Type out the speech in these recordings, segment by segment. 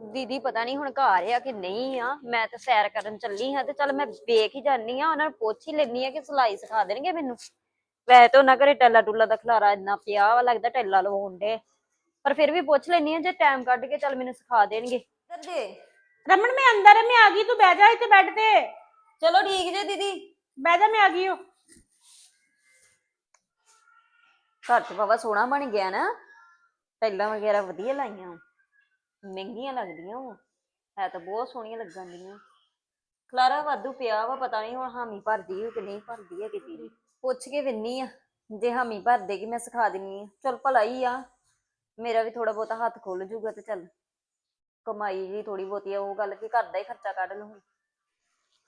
ਦੀਦੀ ਪਤਾ ਨਹੀਂ ਹੁਣ ਘਰ ਆ ਕਿ ਨਹੀਂ ਆ। ਮੈਂ ਤਾਂ ਸੈਰ ਕਰਨ ਚੱਲੀ ਹਾਂ ਤੇ ਚੱਲ ਮੈਂ ਵੇਖ ਹੀ ਜਾਨੀ ਆ ਉਹਨਾਂ ਨੂੰ ਪੁੱਛ ਹੀ ਲੈਣੀ ਆ ਕਿ ਸਿਲਾਈ ਸਿਖਾ ਦੇਣਗੇ ਮੈਨੂੰ। ਵੈਸੇ ਤਾਂ ਉਹਨਾਂ ਘਰੇ ਟੈਲਾ ਟੁੱਲਾ ਦਾ ਖਲਾਰਾ ਇੰਨਾ ਪਿਆ ਵਾ ਲੱਗਦਾ ਟੈਲਾ ਲਵਾਉਣ ਦੇ ਪਰ ਫਿਰ ਵੀ ਪੁੱਛ ਲੈਣੀ ਆ ਜੇ ਟਾਈਮ ਕੱਢ ਕੇ ਚੱਲ ਮੈਨੂੰ ਸਿਖਾ ਦੇਣਗੇ। ਇੱਧਰ ਜੇ ਰਮਨ ਮੈਂ ਅੰਦਰ ਹੈ ਮੈਂ ਆ ਗਈ ਤੂੰ ਬਹਿ ਜਾ ਇੱਥੇ ਬੈੱਡ ਤੇ। ਚਲੋ ਠੀਕ ਜੇ ਦੀਦੀ। ਬਹਿ ਜਾ ਮੈਂ ਆ ਗਈ ਓ। ਘਰ ਚ ਬਾਬਾ ਸੋਹਣਾ ਬਣ ਗਿਆ ਨਾ। ਟੈਲਾਂ ਵਗੈਰਾ ਵਧੀਆ ਲਾਈਆਂ। ਮਹਿੰਗੀਆਂ ਲੱਗਦੀਆਂ ਵਾ ਹੈ ਤਾਂ ਬਹੁਤ ਸੋਹਣੀਆਂ ਲੱਗਣ ਦੀਆਂ ਖਲਾਰਾ ਵਾਧੂ ਪਿਆ ਵਾ ਪਤਾ ਨਹੀਂ ਹੁਣ ਹਾਮੀ ਭਰਦੀ ਹੈ ਕਿ ਨਹੀਂ ਭਰਦੀ ਹੈ ਕਿਤੇ ਪੁੱਛ ਕੇ ਵਿੰਨੀ ਆ ਜੇ ਹਾਮੀ ਭਰ ਦੇਗੀ ਮੈਂ ਸਿਖਾ ਦਿੰਨੀ ਆ। ਚਲ ਭਲਾ ਹੀ ਆ ਮੇਰਾ ਵੀ ਥੋੜਾ ਬਹੁਤਾ ਹੱਥ ਖੁੱਲ ਜੂਗਾ ਤੇ ਚੱਲ। ਕਮਾਈ ਜੀ ਥੋੜੀ ਬਹੁਤੀ ਆ ਉਹ ਗੱਲ ਕਿ ਘਰ ਦਾ ਹੀ ਖਰਚਾ ਕੱਢ ਲੂੰਗੀ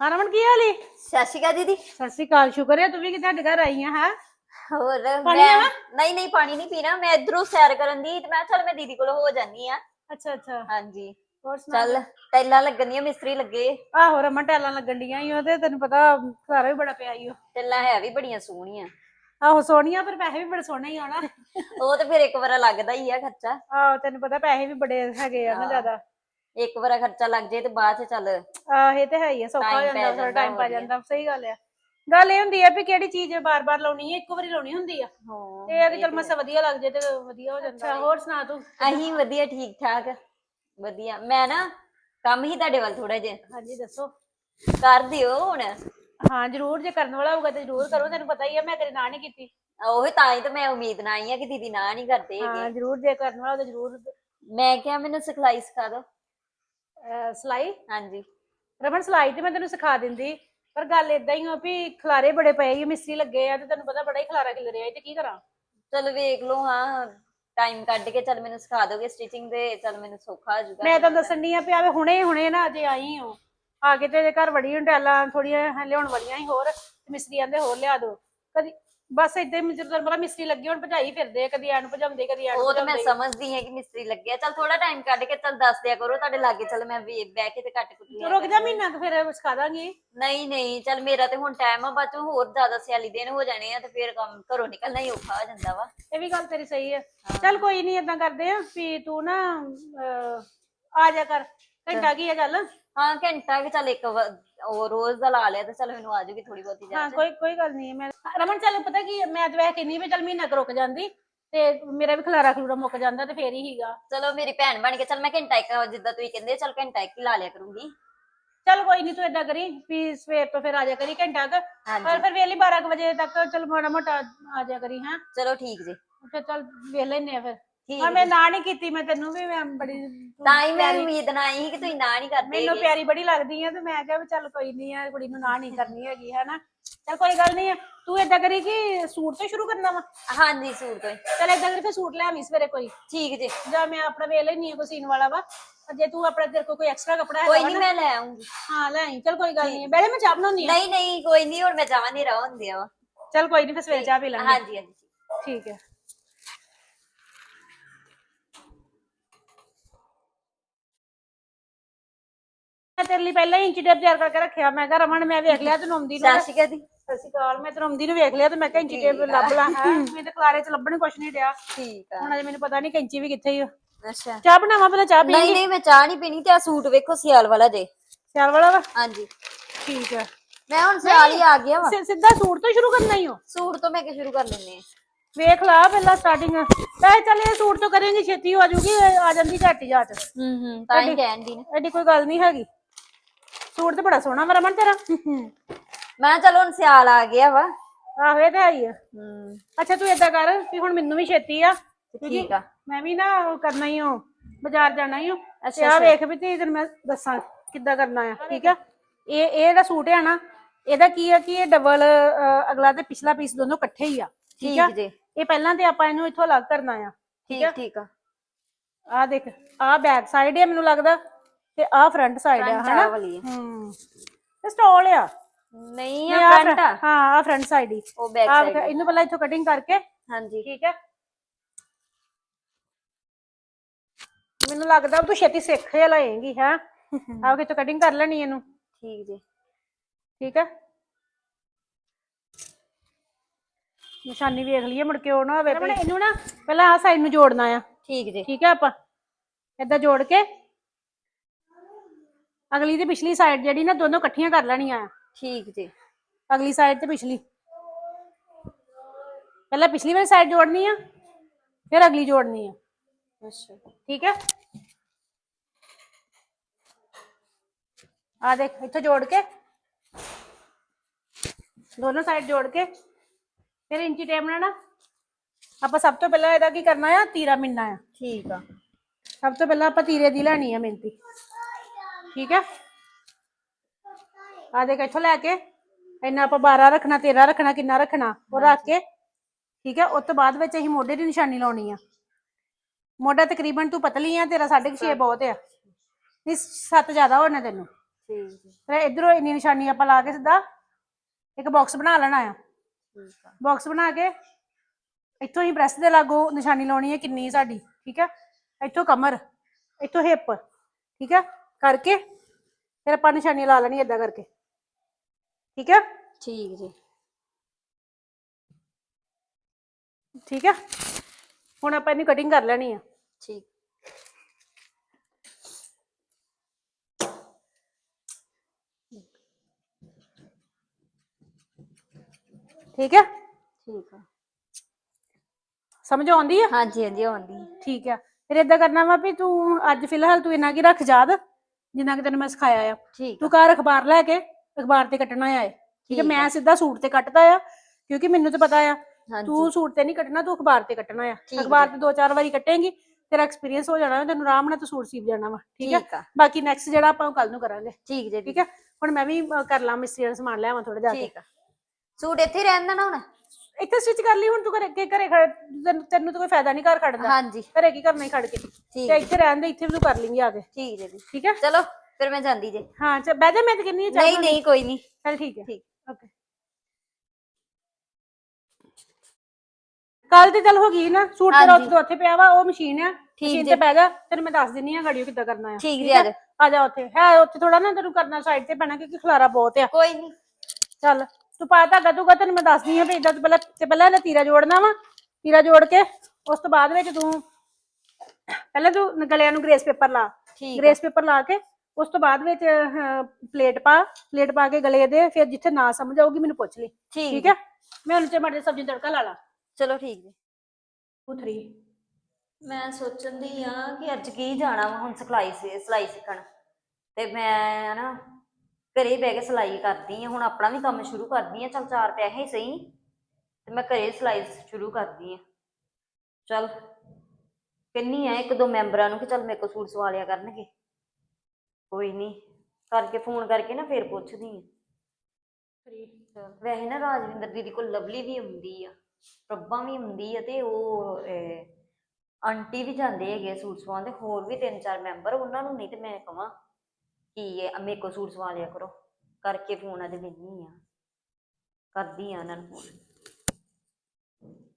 ਹਾਂ ਰਮਨ ਕੀ ਹਾਲ ਈ ਸਤਿ ਸ਼੍ਰੀ ਅਕਾਲ ਦੀਦੀ। ਸਤਿ ਸ਼੍ਰੀ ਅਕਾਲ ਸ਼ੁਕਰ ਹੈ ਤੂੰ ਵੀ ਕਿਤੇ ਸਾਡੇ ਘਰ ਆਈ ਆ ਹੈ? ਹੋਰ ਪਾਣੀ ਮੈਂ? ਨਹੀਂ ਨਹੀਂ ਪਾਣੀ ਨਹੀਂ ਪੀਣਾ ਮੈਂ ਇਧਰੋਂ ਸੈਰ ਕਰਨ ਦੀ ਤੇ ਮੈਂ ਕਿਹਾ ਚੱਲ ਮੈਂ ਦੀਦੀ ਕੋਲ ਹੋ ਜਾਨੀ ਆ। ਅੱਛਾ ਅੱਛਾ। ਹਾਂਜੀ। ਹੋਰ ਸੁਣਾ। ਚੱਲ ਟੈਲਾਂ ਲੱਗਣੀਆਂ ਮਿਸਤਰੀ ਲੱਗੇ। ਆਹੋ ਰਮਨ ਟੈਲਾਂ ਲੱਗਣ ਡੀਆਂ ਈ ਤੇ ਤੈਨੂੰ ਪਤਾ ਘਰ ਵੀ ਬੜਾ ਪਿਆ ਈ ਓ। ਟੈਲਾਂ ਹੈ ਵੀ ਬੜੀਆਂ ਸੋਹਣੀਆਂ। ਆਹੋ ਸੋਹਣੀਆਂ ਪਰ ਪੈਸੇ ਵੀ ਬੜੇ ਸੋਹਣੇ ਹੀ ਆਉਣਾ ਉਹ ਤੇ ਫਿਰ ਇੱਕ ਵਾਰਾ ਲੱਗਦਾ ਹੀ ਆ ਖਰਚਾ। ਆਹੋ ਤੈਨੂੰ ਪਤਾ ਪੈਸੇ ਵੀ ਬੜੇ ਹੈਗੇ ਆ ਨਾ ਹਾਂ। ਜ਼ਿਆਦਾ। ਇੱਕ ਵਾਰਾ ਖਰਚਾ ਲੱਗ ਜੇ ਤੇ ਬਾਅਦ ਚ ਚੱਲ। ਆਹ ਇਹ ਤੇ ਹੈ ਹੀ ਆ ਸੌਖਾ ਹੋ Time ਪੈ ਜਾਂਦਾ ਥੋੜਾ ਟਾਈਮ ਪਾ। ਜਾਂਦਾ ਸਹੀ ਗੱਲ ਆ। ਗੱਲ ਇਹ ਹੁੰਦੀ ਆ ਵੀ ਕਿਹੜੀ ਚੀਜ਼ ਬਾਰ-ਬਾਰ ਲਾਉਣੀ ਹੈ ਇੱਕੋ ਵਾਰੀ ਲਾਉਣੀ ਹੁੰਦੀ ਆ। ਹਾਂ, ਤੇ ਇਹ ਚਲ ਮਸਾ ਵਧੀਆ ਲੱਗ ਜੇ ਤੇ ਵਧੀਆ ਹੋ ਜਾਂਦਾ ਅੱਛਾ ਹੋਰ ਸੁਣਾ ਤੂੰ। ਅਸੀਂ ਵਧੀਆ ਠੀਕ ਠਾਕ ਵਧੀਆ। ਮੈਂ ਨਾ ਕੰਮ ਹੀ ਤੁਹਾਡੇ ਵੱਲ ਥੋੜਾ ਜਿਹਾ। ਹਾਂਜੀ ਦੱਸੋ। ਕਰ ਦਿਓ ਹੁਣ। ਹਾਂ ਜਰੂਰ ਜੇ ਕਰਨ ਵਾਲਾ ਹੋਊਗਾ ਤੇ ਜਰੂਰ ਕਰੋ ਤੈਨੂੰ ਪਤਾ ਹੀ ਆ ਮੈਂ ਕਦੇ ਨਾ ਨਹੀਂ ਕੀਤੀ। ਉਹ ਤਾਂ ਹੀ ਤਾਂ ਮੈਂ ਉਮੀਦ ਨਾ ਆਈ ਆ ਕਿ ਦੀਦੀ ਨਾ ਨਹੀਂ ਕਰਦੇ ਹਾਂ ਹੈਗੇ ਜਰੂਰ ਜੇ ਕਰਨ ਵਾਲਾ ਹੋਊਗਾ ਜਰੂਰ। ਮੈਂ ਕਿਹਾ ਮੈਨੂੰ ਸਿਖਲਾਈ ਸਿਖਾ ਦਿਓ। ਸਲਾਈ? ਹਾਂਜੀ। ਰਮਨ ਸਲਾਈ ਤੇ ਮੈਂ ਤੈਨੂੰ ਸਿਖਾ ਦਿੰਦੀ। ਪਰ ਗੱਲ ਇਦਾਂ ਹੀ ਹੋ ਵੀ ਖਲਾਰੇ ਬੜੇ ਪਏ ਹੀ ਮਿਸਤਰੀ ਲੱਗੇ ਆ ਤੇ ਤੈਨੂੰ ਪਤਾ ਬੜਾ ਹੀ ਖਲਾਰਾ ਖਿਲ ਰਿਹਾ ਤੇ ਕੀ ਕਰਾਂ? ਚਲ ਵੇਖ ਲਓ ਹਾਂ ਟਾਈਮ ਕੱਢ ਕੇ ਚਲ ਮੈਨੂੰ ਸਿਖਾ ਦੋਗੇ ਸਟਿਚਿੰਗ ਦੇ ਚਲ ਮੈਨੂੰ ਸੌਖਾ ਹੋ ਜਾਊਗਾ। ਮੈਂ ਤਾਂ ਦੱਸਣ ਦੀ ਆ ਵੀ ਆਵੇ ਹੁਣੇ ਹੁਣੇ ਨਾ ਅਜੇ ਆਈ ਹਾਂ ਆ ਕੇ ਤੇ ਘਰ ਵੜੀ ਹੁਣ ਟੈਲਾਂ ਥੋੜੀਆਂ ਲਿਆਉਣ ਵਾਲੀਆਂ ਹੀ ਹੋਰ ਤੇ ਮਿਸਤਰੀ ਆਂਦੇ ਹੋਰ ਲਿਆ ਦੋ ਕਦੀ ਬਸ ਏਦਾਂ ਹੀ ਜਦੋਂ ਤੈਨੂੰ ਪਤਾ ਮਿਸਤਰੀ ਲੱਗੇ ਹੁਣ ਭਜਾਈ ਫਿਰਦੇ ਆ, ਕਦੀ ਐਨ ਭਜਾਉਂਦੇ ਕਦੀ ਐਨ ਉਹ ਤਾਂ ਮੈਂ ਸਮਝਦੀ ਹਾਂ ਕਿ ਮਿਸਤਰੀ ਲੱਗਿਆ ਚਲ ਥੋੜਾ ਟਾਈਮ ਕੱਢ ਕੇ ਚਲ ਦੱਸ ਦਿਆ ਕਰੋ ਤੁਹਾਡੇ ਲਾਗੇ ਚਲ ਮੈਂ ਵੀ ਬਹਿ ਕੇ ਤੇ ਕੱਟ ਕੁੱਟ ਲਿਆ ਰੁਕ ਜਾ। ਮਹੀਨਾ ਕੁ ਫਿਰ ਸਿਖਾ ਦਾਂਗੀ ਨਹੀਂ ਨਹੀਂ ਚਲ ਮੇਰਾ ਤੇ ਹੁਣ ਟਾਈਮ ਆ ਬਾਅਦ ਚੋਂ ਹੋਰ ਜ਼ਿਆਦਾ ਸਿਆਲੀ ਦਿਨ ਹੋ ਜਾਣੇ ਆ ਤੇ ਫਿਰ ਕੰਮ ਘਰੋਂ ਨਿਕਲਣਾ ਹੀ ਔਖਾ ਹੋ ਜਾਂਦਾ ਵਾ। ਇਹ ਵੀ ਗੱਲ ਤੇਰੀ ਸਹੀ ਹੈ। ਚੱਲ ਕੋਈ ਨਹੀਂ ਏਦਾਂ ਕਰਦੇ ਆ ਵੀ ਤੂੰ ਨਾ ਅਹ, ਆ ਜਾ ਕਰ। ਘੰਟਾ ਕੀ ਹੈ ਗੱਲ? ਹਾਂ ਘੰਟਾ ਕਿ ਚਲ ਇੱਕ ਵ- ਉਹ ਰੋਜ਼ ਦਾ ਲਾ ਲਿਆ ਤੇ ਚਲ ਮੈਨੂੰ ਆ ਜਾਊਗੀ ਥੋੜੀ ਬਹੁਤੀ ਹਾਂ ਕੋਈ ਕੋਈ ਗੱਲ ਨਹੀਂ ਮੈਂ ਰਮਨ ਚੱਲ ਪਤਾ ਕੀ ਹੈ, ਮੈਂ ਅੱਜ ਵੈਸੇ ਕਹਿੰਦੀ ਵੀ ਚੱਲ ਮਹੀਨਾ ਕੁ ਰੁਕ ਜਾਂਦੀ ਤੇ ਮੇਰਾ ਵੀ ਖਲਾਰਾ ਖਲੂਰਾ ਮੁੱਕ ਜਾਂਦਾ ਤੇ ਫੇਰ ਹੀ ਹੀਗਾ। ਚਲੋ ਮੇਰੀ ਭੈਣ ਬਣ ਕੇ ਚਲ ਮੈਂ ਘੰਟਾ ਇੱਕ ਜਿੱਦਾਂ ਤੁਸੀਂ ਕਹਿੰਦੇ ਚਲ ਘੰਟਾ ਇੱਕ ਹੀ ਲਾ ਲਿਆ ਕਰੂੰਗੀ। ਚੱਲ ਕੋਈ ਨਹੀਂ ਤੂੰ ਏਦਾਂ ਕਰੀ ਵੀ ਸਵੇਰ ਤੋਂ ਫਿਰ ਆ ਜਾ ਕਰੀ ਘੰਟਾ ਕੁ ਹਾਂਜੀ। ਪਰ ਫਿਰ ਵੇਲੀ 12 ਕੁ ਵਜੇ ਤੱਕ ਚੱਲ ਮਾੜਾ ਮੋਟਾ ਆ ਜਾ ਕਰੀ ਹਾਂ। ਚਲੋ ਠੀਕ ਜੀ। ਫਿਰ ਚੱਲ ਵੇਖ ਲੈਨੇ ਆ ਫਿਰ। ਠੀਕ ਮੈਂ ਨਾ ਨਹੀਂ ਕੀਤੀ ਮੈਂ ਤੈਨੂੰ ਵੀ ਮੈਂ ਬੜੀ ਤੂੰ ਤਾਂ ਹੀ ਮੈਂ ਪਿਆਰੀ- ਉਮੀਦ ਨਾ ਆਈ ਸੀ ਕਿ ਤੁਸੀਂ ਨਾ ਨਹੀਂ ਕਰਦੇ ਮੈਨੂੰ ਹੈਗੇ। ਪਿਆਰੀ ਬੜੀ ਲੱਗਦੀ ਆ ਤੇ ਮੈਂ ਕਿਹਾ ਵੀ ਚੱਲ ਕੋਈ ਨਹੀਂ ਆ ਕੁੜੀ ਨੂੰ ਨਾ ਨਹੀਂ ਕਰਨੀ ਹੈਗੀ ਹੈ ਨਾ ਚੱਲ ਕੋਈ ਗੱਲ ਨਹੀਂ ਤੂੰ ਏਦਾਂ ਕਰੀ ਕਿ ਸੂਟ ਤੋਂ ਸ਼ੁਰੂ ਕਰਨਾ ਵਾ? ਹਾਂਜੀ ਸੂਟ ਤੋਂ ਹੀ। ਚੱਲ ਏਦਾਂ ਕਰੀ ਫਿਰ ਸੂਟ ਲੈ ਆਵੀਂ ਸਵੇਰੇ ਕੋਈ। ਠੀਕ ਜੀ। ਜਾਂ ਮੈਂ ਆਪਣਾ ਵੇਖ ਲੈਣੀ ਆ ਕੋਈ ਸੀਨ ਵਾਲਾ ਵਾ। ਪਰ ਜੇ ਤੂੰ ਆਪਣਾ ਤੇਰੇ ਕੋਲ ਕੋਈ ਐਕਸਟਰਾ ਕੱਪੜਾ ਹੈਗਾ ਕੋਈ ਵਾ ਨਹੀਂ ਨਾ, ਮੈਂ ਲੈ ਆਉਂਗੀ ਹਾਂ ਲੈ ਆਈ ਚੱਲ ਕੋਈ ਗੱਲ ਨਹੀਂ ਬੈਲੇ ਮੈਂ ਚਾਹ ਬਣਾਉਣੀ ਆ ਨਹੀਂ ਨਹੀਂ ਕੋਈ ਨਹੀਂ ਹੁਣ ਮੈਂ ਜਾਵਾਂ ਨਹੀਂ ਰਹਾ ਹੁੰਦੀ ਆ। ਚੱਲ ਕੋਈ ਨਹੀਂ ਫਿਰ ਸਵੇਰੇ ਚਾਹ ਪੀ ਲਾਂਗੇ ਹਾਂਜੀ ਹਾਂਜੀ। ਠੀਕ ਹੈ। ਤੇਰੇ ਲਈ ਪਹਿਲਾਂ ਹੀ ਇੰਚੀ ਟੇਪ ਤਿਆਰ ਕਰਕੇ ਰੱਖਿਆ। ਮੈਂ ਕਿਹਾ ਰਮਨ ਮੈਂ ਵੇਖ ਲਿਆ ਤੈਨੂੰ ਆਉਂਦੀ ਨੂੰ। ਸਤਿ ਸ਼੍ਰੀ ਅਕਾਲ ਜੀ। ਸਤਿ ਸ਼੍ਰੀ ਅਕਾਲ ਮੈਂ ਤੈਨੂੰ ਆਉਂਦੀ ਨੂੰ ਵੇਖ ਲਿਆ ਤੇ ਮੈਂ ਕਿਹਾ ਇੰਚੀ ਟੇਪ ਲੱਭ ਲਾਂ। ਹੈ ਮੈਂ ਤੇ ਕਲਾਰੇ ਚ ਲੱਭਣ ਕੁਛ ਨਹੀਂ ਡਿਆ। ਠੀਕ ਆ। ਹੁਣ ਅਜੇ ਮੈਨੂੰ ਪਤਾ ਨਹੀਂ ਕੈਂਚੀ ਵੀ ਕਿੱਥੇ ਹੀ ਆ। ਅੱਛਾ। ਚਾਹ ਬਣਾਵਾਂ ਪਹਿਲਾਂ ਚਾਹ ਪੀ ਨਹੀਂ ਨਹੀਂ ਮੈਂ ਚਾਹ ਨਹੀਂ ਪੀਣੀ ਤੇ ਆ ਸੂਟ ਵੇਖੋ ਸਿਆਲ ਵਾਲਾ ਜੇ। ਸਿਆਲ ਵਾਲਾ ਵਾ? ਹਾਂਜੀ। ਠੀਕ ਹੈ ਮੈਂ ਹੁਣ ਸਿਆਲ ਹੀ ਆ ਗਿਆ ਵਾ। ਸਿ- ਸਿੱਧਾ ਸੂਟ ਤੋਂ ਸ਼ੁਰੂ ਕਰਨਾ ਹੀ ਹੋ ਸੂਟ ਤੋਂ ਮੈਂ ਕਿ ਸ਼ੁਰੂ ਕਰ ਲੈਨੇ ਆ ਵੇਖ ਲਾ ਪਹਿਲਾਂ ਸਟਾਰਟਿੰਗ ਵੈਸੇ ਚੱਲ ਇਹ ਸੂਟ ਤੋਂ ਕਰਾਂਗੇ ਛੇਤੀ ਹੋ ਜਾਊਗੀ ਇਹ ਆ ਜਾਂਦੀ ਝੱਟ ਹੀ ਝੱਟ ਹੂੰ ਹੂੰ ਤਾਂ ਹੀ ਕਹਿਣ ਦੀ ਨੇ। ਐਡੀ ਕੋਈ ਗੱਲ ਨਹੀਂ ਹੈਗੀ। ਸੂਟ ਤੇ ਬੜਾ ਸੋਹਣਾ ਰਮਨ ਤੇਰਾ। ਮੈਂ ਚਲੋ ਹੁਣ ਸਿਆਲ ਆ ਗਿਆ ਵਾ। ਆਹੋ ਇਹ ਤਾਂ ਹੈ ਹੀ ਆ। ਹੂੰ। ਅੱਛਾ ਤੂੰ ਏਦਾਂ ਕਰ ਵੀ ਹੁਣ ਮੈਨੂੰ ਵੀ ਛੇਤੀ ਆ। ਠੀਕ ਆ। ਮੈਂ ਵੀ ਨਾ ਉਹ ਕਰਨਾ ਹੀ ਹਾਂ ਬਾਜ਼ਾਰ ਜਾਣਾ ਹੀ ਹਾਂ ਅੱਛਾ, ਆ ਵੇਖ ਵੀ ਤੇ ਤੈਨੂੰ ਮੈਂ ਦੱਸਾਂ ਕਿੱਦਾਂ ਕਰਨਾ ਆ ਠੀਕ ਆ? ਇਹ ਇਹ ਜਿਹੜਾ ਸੂਟ ਹੈ ਨਾ ਇਹਦਾ ਕੀ ਆ ਕਿ ਇਹ ਡਬਲ ਅਗਲਾ ਤੇ ਪਿਛਲਾ ਪੀਸ ਦੋਨੋਂ ਇਕੱਠੇ ਹੀ ਆ ਠੀਕ ਆ? ਠੀਕ ਜੀ। ਇਹ ਪਹਿਲਾਂ ਤੇ ਆਪਾਂ ਇਹਨੂੰ ਇੱਥੋਂ ਅਲੱਗ ਕਰਨਾ ਆ ਠੀਕ ਠੀਕ ਆ। ਆ ਦੇਖ ਆ ਬੈਕ ਸਾਈਡ ਹੈ ਮੈਨੂੰ ਲੱਗਦਾ। ਤੇ ਆ ਫਰੰਟ ਸਾਈਡ ਆ ਹਨਾ? ਆਹ ਵਾਲੀ। ਹੂੰ। ਤੇ ਸਟੋਲ ਆ। ਨਹੀਂ ਆ ਆਹ ਫਰੰਟ ਆ। ਹਾਂ ਆ ਫਰੰਟ ਸਾਈਡ ਹੀ। ਉਹ ਬੈਕ ਆ। ਸਾਈਡ ਇਹਨੂੰ ਪਹਿਲਾਂ ਇੱਥੋਂ ਕਟਿੰਗ ਕਰਕੇ ਹਾਂਜੀ। ਠੀਕ ਹੈ ਮੈਨੂੰ ਲੱਗਦਾ ਤੂੰ ਛੇਤੀ ਸਿੱਖ ਲਏਂਗੀ ਹੈ? ਆ ਕੇ ਤੂੰ ਕਟਿੰਗ ਕਰ ਲੈਣੀ ਇਹਨੂੰ। ਠੀਕ ਜੀ। ਠੀਕ ਹੈ ਨਿਸ਼ਾਨੀ ਵੇਖ ਲਈਏ ਮੁੜ ਕੇ ਉਹ ਨਾ ਹੋਵੇ ਇਹਨੂੰ ਨਾ। ਪਹਿਲਾਂ ਆ ਸਾਈਡ ਨੂੰ ਜੋੜਨਾ ਆ। ਠੀਕ ਜੀ। ਠੀਕ ਹੈ ਆਪਾਂ? ਏਦਾਂ ਜੋੜ ਕੇ ਅਗਲੀ ਤੇ ਪਿਛਲੀ ਸਾਈਡ ਜਿਹੜੀ ਨਾ ਦੋਨੋਂ ਇਕੱਠੀਆਂ ਕਰ ਲੈਣੀਆਂ ਆ। ਠੀਕ ਜੀ। ਅਗਲੀ ਸਾਈਡ ਤੇ ਪਿਛਲੀ। ਪਹਿਲਾਂ ਪਿਛਲੀ ਵਾਲੀ ਸਾਈਡ ਜੋੜਨੀ ਆ ਫਿਰ ਅਗਲੀ ਜੋੜਨੀ ਆ। ਅੱਛਾ। ਠੀਕ ਹੈ ਆ ਦੇਖ ਇੱਥੇ ਜੋੜ ਕੇ। ਦੋਨੋਂ ਸਾਈਡ ਜੋੜ ਕੇ। ਫਿਰ ਇੰਚੀ ਟੇਪ ਨਾਲ ਨਾ ਆਪਾਂ ਸਭ ਤੋਂ ਪਹਿਲਾਂ ਇਹਦਾ ਕੀ ਕਰਨਾ ਆ? ਤੀਰਾ ਮਿਣਨਾ ਆ। ਠੀਕ ਆ। ਸਭ ਤੋਂ ਪਹਿਲਾਂ ਆਪਾਂ ਤੀਰੇ ਦੀ ਲੈਣੀ ਆ ਮਿਹਨਤੀ ਠੀਕ ਹੈ? ਆ ਦੇਖ, ਇੱਥੋਂ ਲੈ ਕੇ। ਇੰਨਾ ਆਪਾਂ 12 ਰੱਖਣਾ 13 ਰੱਖਣਾ, ਕਿੰਨਾ ਰੱਖਣਾ, ਉਹ ਰੱਖ ਕੇ। ਠੀਕ ਹੈ? ਉਸ ਤੋਂ ਬਾਅਦ ਵਿੱਚ ਅਸੀਂ ਮੋਢੇ ਦੀ ਨਿਸ਼ਾਨੀ ਲਾਉਣੀ ਆ। ਮੋਢਾ ਤਕਰੀਬਨ ਤੂੰ ਪਤਲੀ ਆ, ਤੇਰਾ 6.5 ਬਹੁਤ ਆ। ਨਹੀਂ 7 ਜ਼ਿਆਦਾ ਹੋਣਾ ਤੈਨੂੰ। ਠੀਕ ਜੀ ਫਿਰ ਇਧਰੋਂ ਇੰਨੀ ਨਿਸ਼ਾਨੀ ਆਪਾਂ ਲਾ ਕੇ ਸਿੱਧਾ ਇੱਕ ਬਾਕਸ ਬਣਾ ਲੈਣਾ ਆ। ਠੀਕ ਆ ਬਾਕਸ ਬਣਾ ਕੇ ਇੱਥੋਂ ਹੀ ਬ੍ਰੈਸਟ ਦੇ ਲਾਗੋ ਨਿਸ਼ਾਨੀ ਲਾਉਣੀ ਹੈ ਕਿੰਨੀ ਸਾਡੀ। ਠੀਕ ਹੈ? ਇੱਥੋਂ ਕਮਰ, ਇੱਥੋਂ ਹਿੱਪ ਠੀਕ ਹੈ? ਕਰਕੇ ਫਿਰ ਆਪਾਂ ਨਿਸ਼ਾਨੀ ਲਾ ਲੈਣੀ ਏਦਾਂ ਕਰਕੇ। ਠੀਕ ਹੈ ਠੀਕ ਜੀ। ਠੀਕ ਹੈ ਹੁਣ ਆਪਾਂ ਇਹਦੀ ਕਟਿੰਗ ਕਰ ਲੈਣੀ ਆ। ਠੀਕ। ਠੀਕ ਹੈ ਠੀਕ ਆ। ਸਮਝ ਆਉਂਦੀ ਆ? ਹਾਂਜੀ ਹਾਂਜੀ ਆਉਂਦੀ। ਠੀਕ ਆ। ਫਿਰ ਏਦਾਂ ਕਰਨਾ ਵਾ ਵੀ ਤੂੰ ਅੱਜ ਫਿਲਹਾਲ ਤੂੰ ਇੰਨਾ ਕੀ ਰੱਖ ਯਾਦ? ਜਿੰਨਾ ਕਿ ਤੈਨੂੰ ਮੈਂ ਸਿਖਾਇਆ ਆ। ਠੀਕ ਤੂੰ ਘਰ ਅਖਬਾਰ ਲੈ ਕੇ ਅਖਬਾਰ ਤੇ ਕੱਟਣਾ ਆ ਇਹ। ਠੀਕ ਹੈ ਠੀਕ ਮੈਂ ਸਿੱਧਾ ਸੂਟ ਤੇ ਕੱਟਦਾ ਆ ਕਿਉਂਕਿ ਮੈਨੂੰ ਤਾਂ ਪਤਾ ਆ ਹਾਂਜੀ। ਤੂੰ ਸੂਟ ਤੇ ਨਹੀਂ ਕੱਟਣਾ ਤੂੰ ਅਖਬਾਰ ਤੇ ਕੱਟਣਾ ਆ। ਠੀਕ ਅਖਬਾਰ ਤੇ ਦੋ ਚਾਰ ਵਾਰੀ ਕੱਟੇਂਗੀ ਤੇਰਾ ਐਕਸਪੀਰੀਅੰਸ ਹੋ ਜਾਣਾ ਤੈਨੂੰ ਆਰਾਮ ਨਾਲ ਤੂੰ ਸੂਟ ਸੀਵ ਜਾਣਾ ਵਾ ਠੀਕ ਹੈ ਠੀਕ ਆ। ਬਾਕੀ ਨੈਕਸਟ ਜਿਹੜਾ ਆਪਾਂ ਕੱਲ ਨੂੰ ਕਰਾਂਗੇ। ਠੀਕ ਜੀ ਠੀਕ ਹੈ ਹੁਣ ਮੈਂ ਵੀ ਕਰ ਲਾਂ ਮਿਸਤਰੀ ਦਾ ਸਮਾਨ ਲਿਆਵਾਂ ਥੋੜਾ ਜਾ ਕੇ। ਠੀਕ ਆ। ਸੂਟ ਇੱਥੇ ਹੀ ਰਹਿਣ ਦਾ ਨਾ ਹੁਣ? ਇੱਥੇ ਸਟਿਚ ਕਰ ਲਈ ਹੁਣ ਤੂੰ ਘਰੇ ਕਿ ਘਰੇ ਖੜ ਤੈਨੂੰ- ਤੈਨੂੰ ਤਾਂ ਕੋਈ ਫਾਇਦਾ ਨਹੀਂ ਘਰ ਖੜਨ ਦਾ। ਹਾਂਜੀ। ਘਰੇ ਕੀ ਕਰਨਾ ਹੀ ਖੜ ਕੇ? ਠੀਕ ਤੇ ਇੱਥੇ ਰਹਿਣ ਦੇ ਇੱਥੇ ਵੀ ਤੂੰ ਕਰ ਲੇਂਗੀ ਆ ਕੇ। ਠੀਕ ਜੀ ਜੀ। ਠੀਕ ਹੈ? ਚਲੋ ਫਿਰ ਮੈਂ ਜਾਂਦੀ ਜੇ। ਹਾਂ ਚ ਬਹਿ ਜਾ ਮੈਂ ਤੇ ਕਿੰਨੀ ਚਾਹ ਨਹੀਂ ਨਹੀਂ ਕੋਈ ਨਹੀਂ। ਚਲ ਠੀਕ ਹੈ। ਠੀਕ। ਓਕੇ। ਕੱਲ ਤੇ ਚੱਲ ਹੋ ਗਈ ਨਾ ਸੂਟ ਤੇਰਾ ਹਾਂਜੀ। ਉੱਥੇ ਤੋਂ ਉੱਥੇ ਪਿਆ ਵਾ ਉਹ ਮਸ਼ੀਨ ਆ। ਮਸ਼ੀਨ ਜੀ। ਤੇ ਬਹਿ ਜਾ ਤੈਨੂੰ ਮੈਂ ਦੱਸ ਦਿੰਨੀ ਆ ਗੜੀਓ ਕਿੱਦਾਂ ਕਰਨਾ ਆ। ਠੀਕ ਜੀ ਹੈ? ਆ ਜਾ। ਆ ਜਾ ਉੱਥੇ। ਹੈ ਉੱਥੇ ਥੋੜਾ ਨਾ ਤੈਨੂੰ ਕਰਨਾ ਸਾਈਡ ਤੇ ਪੈਣਾ ਕਿਉਂਕਿ ਖਲਾਰਾ ਬਹੁਤ ਆ। ਕੋਈ ਨਹੀਂ। ਚੱਲ। ਤੂੰ ਪਾ ਧਾਗਾ ਤੂਗਾ ਤੈਨੂੰ ਮੈਂ ਦੱਸਦੀ ਆ ਵੀ ਇਦਾਂ ਤੂੰ ਪਹਿਲਾਂ ਤੇ ਪਹਿਲਾਂ ਇਹਦਾ ਤੀਰਾ ਜੋੜਨਾ ਵਾ ਤੀਰਾ ਜੋੜ ਕੇ ਉਸ ਤੋਂ ਬਾਅਦ ਵਿੱਚ ਤੂੰ ਪਹਿਲਾਂ ਤੂੰ ਗਲਿਆਂ ਨੂੰ ਗ੍ਰੇਸ ਪੇਪਰ ਲਾ। ਠੀਕ। ਗ੍ਰੇਸ ਪੇਪਰ ਲਾ ਕੇ ਉਸ ਤੋਂ ਬਾਅਦ ਵਿੱਚ ਪਲੇਟ ਪਾ ਪਲੇਟ ਪਾ ਕੇ ਗਲੇ ਦੇ ਫਿਰ ਜਿੱਥੇ ਨਾ ਸਮਝ ਆਊਗੀ ਮੈਨੂੰ ਪੁੱਛ ਲਈ। ਠੀਕ। ਹੈ ਮੈਂ ਉਹਨੂੰ ਚ ਮਟਰ ਸਬਜ਼ੀ ਤੜਕਾ ਲਾ ਲਾ। ਚਲੋ ਠੀਕ ਜੀ ਉਥਰੀ। ਮੈਂ ਸੋਚਣ ਦੀ ਆ ਕਿ ਅੱਜ ਕੀ ਜਾਣਾ ਵਾ ਹੁਣ ਸਿਖਲਾਈ ਸਿਲਾਈ ਸਿੱਖਣ। ਤੇ ਮੈਂ ਨਾ ਘਰੇ ਬਹਿ ਕੇ ਸਿਲਾਈ ਕਰਦੀ ਆ ਹੁਣ ਆਪਣਾ ਵੀ ਕੰਮ ਸ਼ੁਰੂ ਕਰਦੀ ਆ ਚਲ ਚਾਰ ਪੈਸੇ ਹੀ ਸਹੀ ਤੇ ਮੈਂ ਘਰੇ ਸਿਲਾਈ ਸ਼ੁਰੂ ਕਰਦੀ ਆ ਚਲ ਕਿੰਨੀ ਆ ਇੱਕ ਦੋ ਮੈਂਬਰਾਂ ਨੂੰ ਕਿ ਚਲ ਮੇਰੇ ਕੋਲ ਸੂਟ ਸਵਾ ਲਿਆ ਕਰਨਗੇ। ਕੋਈ ਨਹੀਂ ਕਰਕੇ ਫੋਨ ਕਰਕੇ ਨਾ ਫੇਰ ਪੁੱਛਦੀ ਆ ਵੈਸੇ ਨਾ ਰਾਜਵਿੰਦਰ ਦੀਦੀ ਕੋਲ ਲਵਲੀ ਵੀ ਹੁੰਦੀ ਆ ਪ੍ਰਭਾ ਵੀ ਹੁੰਦੀ ਆ ਤੇ ਉਹ ਆਂਟੀ ਵੀ ਜਾਂਦੇ ਹੈਗੇ ਸੂਟ ਸਵਾਉਣ ਤੇ ਹੋਰ ਵੀ ਤਿੰਨ ਚਾਰ ਮੈਂਬਰ ਉਹਨਾਂ ਨੂੰ ਨਹੀਂ ਤੇ ਮੈਂ ਕਹਾਂ ਕਿ ਇਹ ਮੇਰੇ ਕੋਲ ਸੂਟ ਸਵਾ ਲਿਆ ਕਰੋ। ਕਰਕੇ ਫੋਨ ਅੱਜ ਲੈਣੀ ਆ। ਕਰਦੀ ਆ ਉਹਨਾਂ ਨੂੰ ਫੋਨ।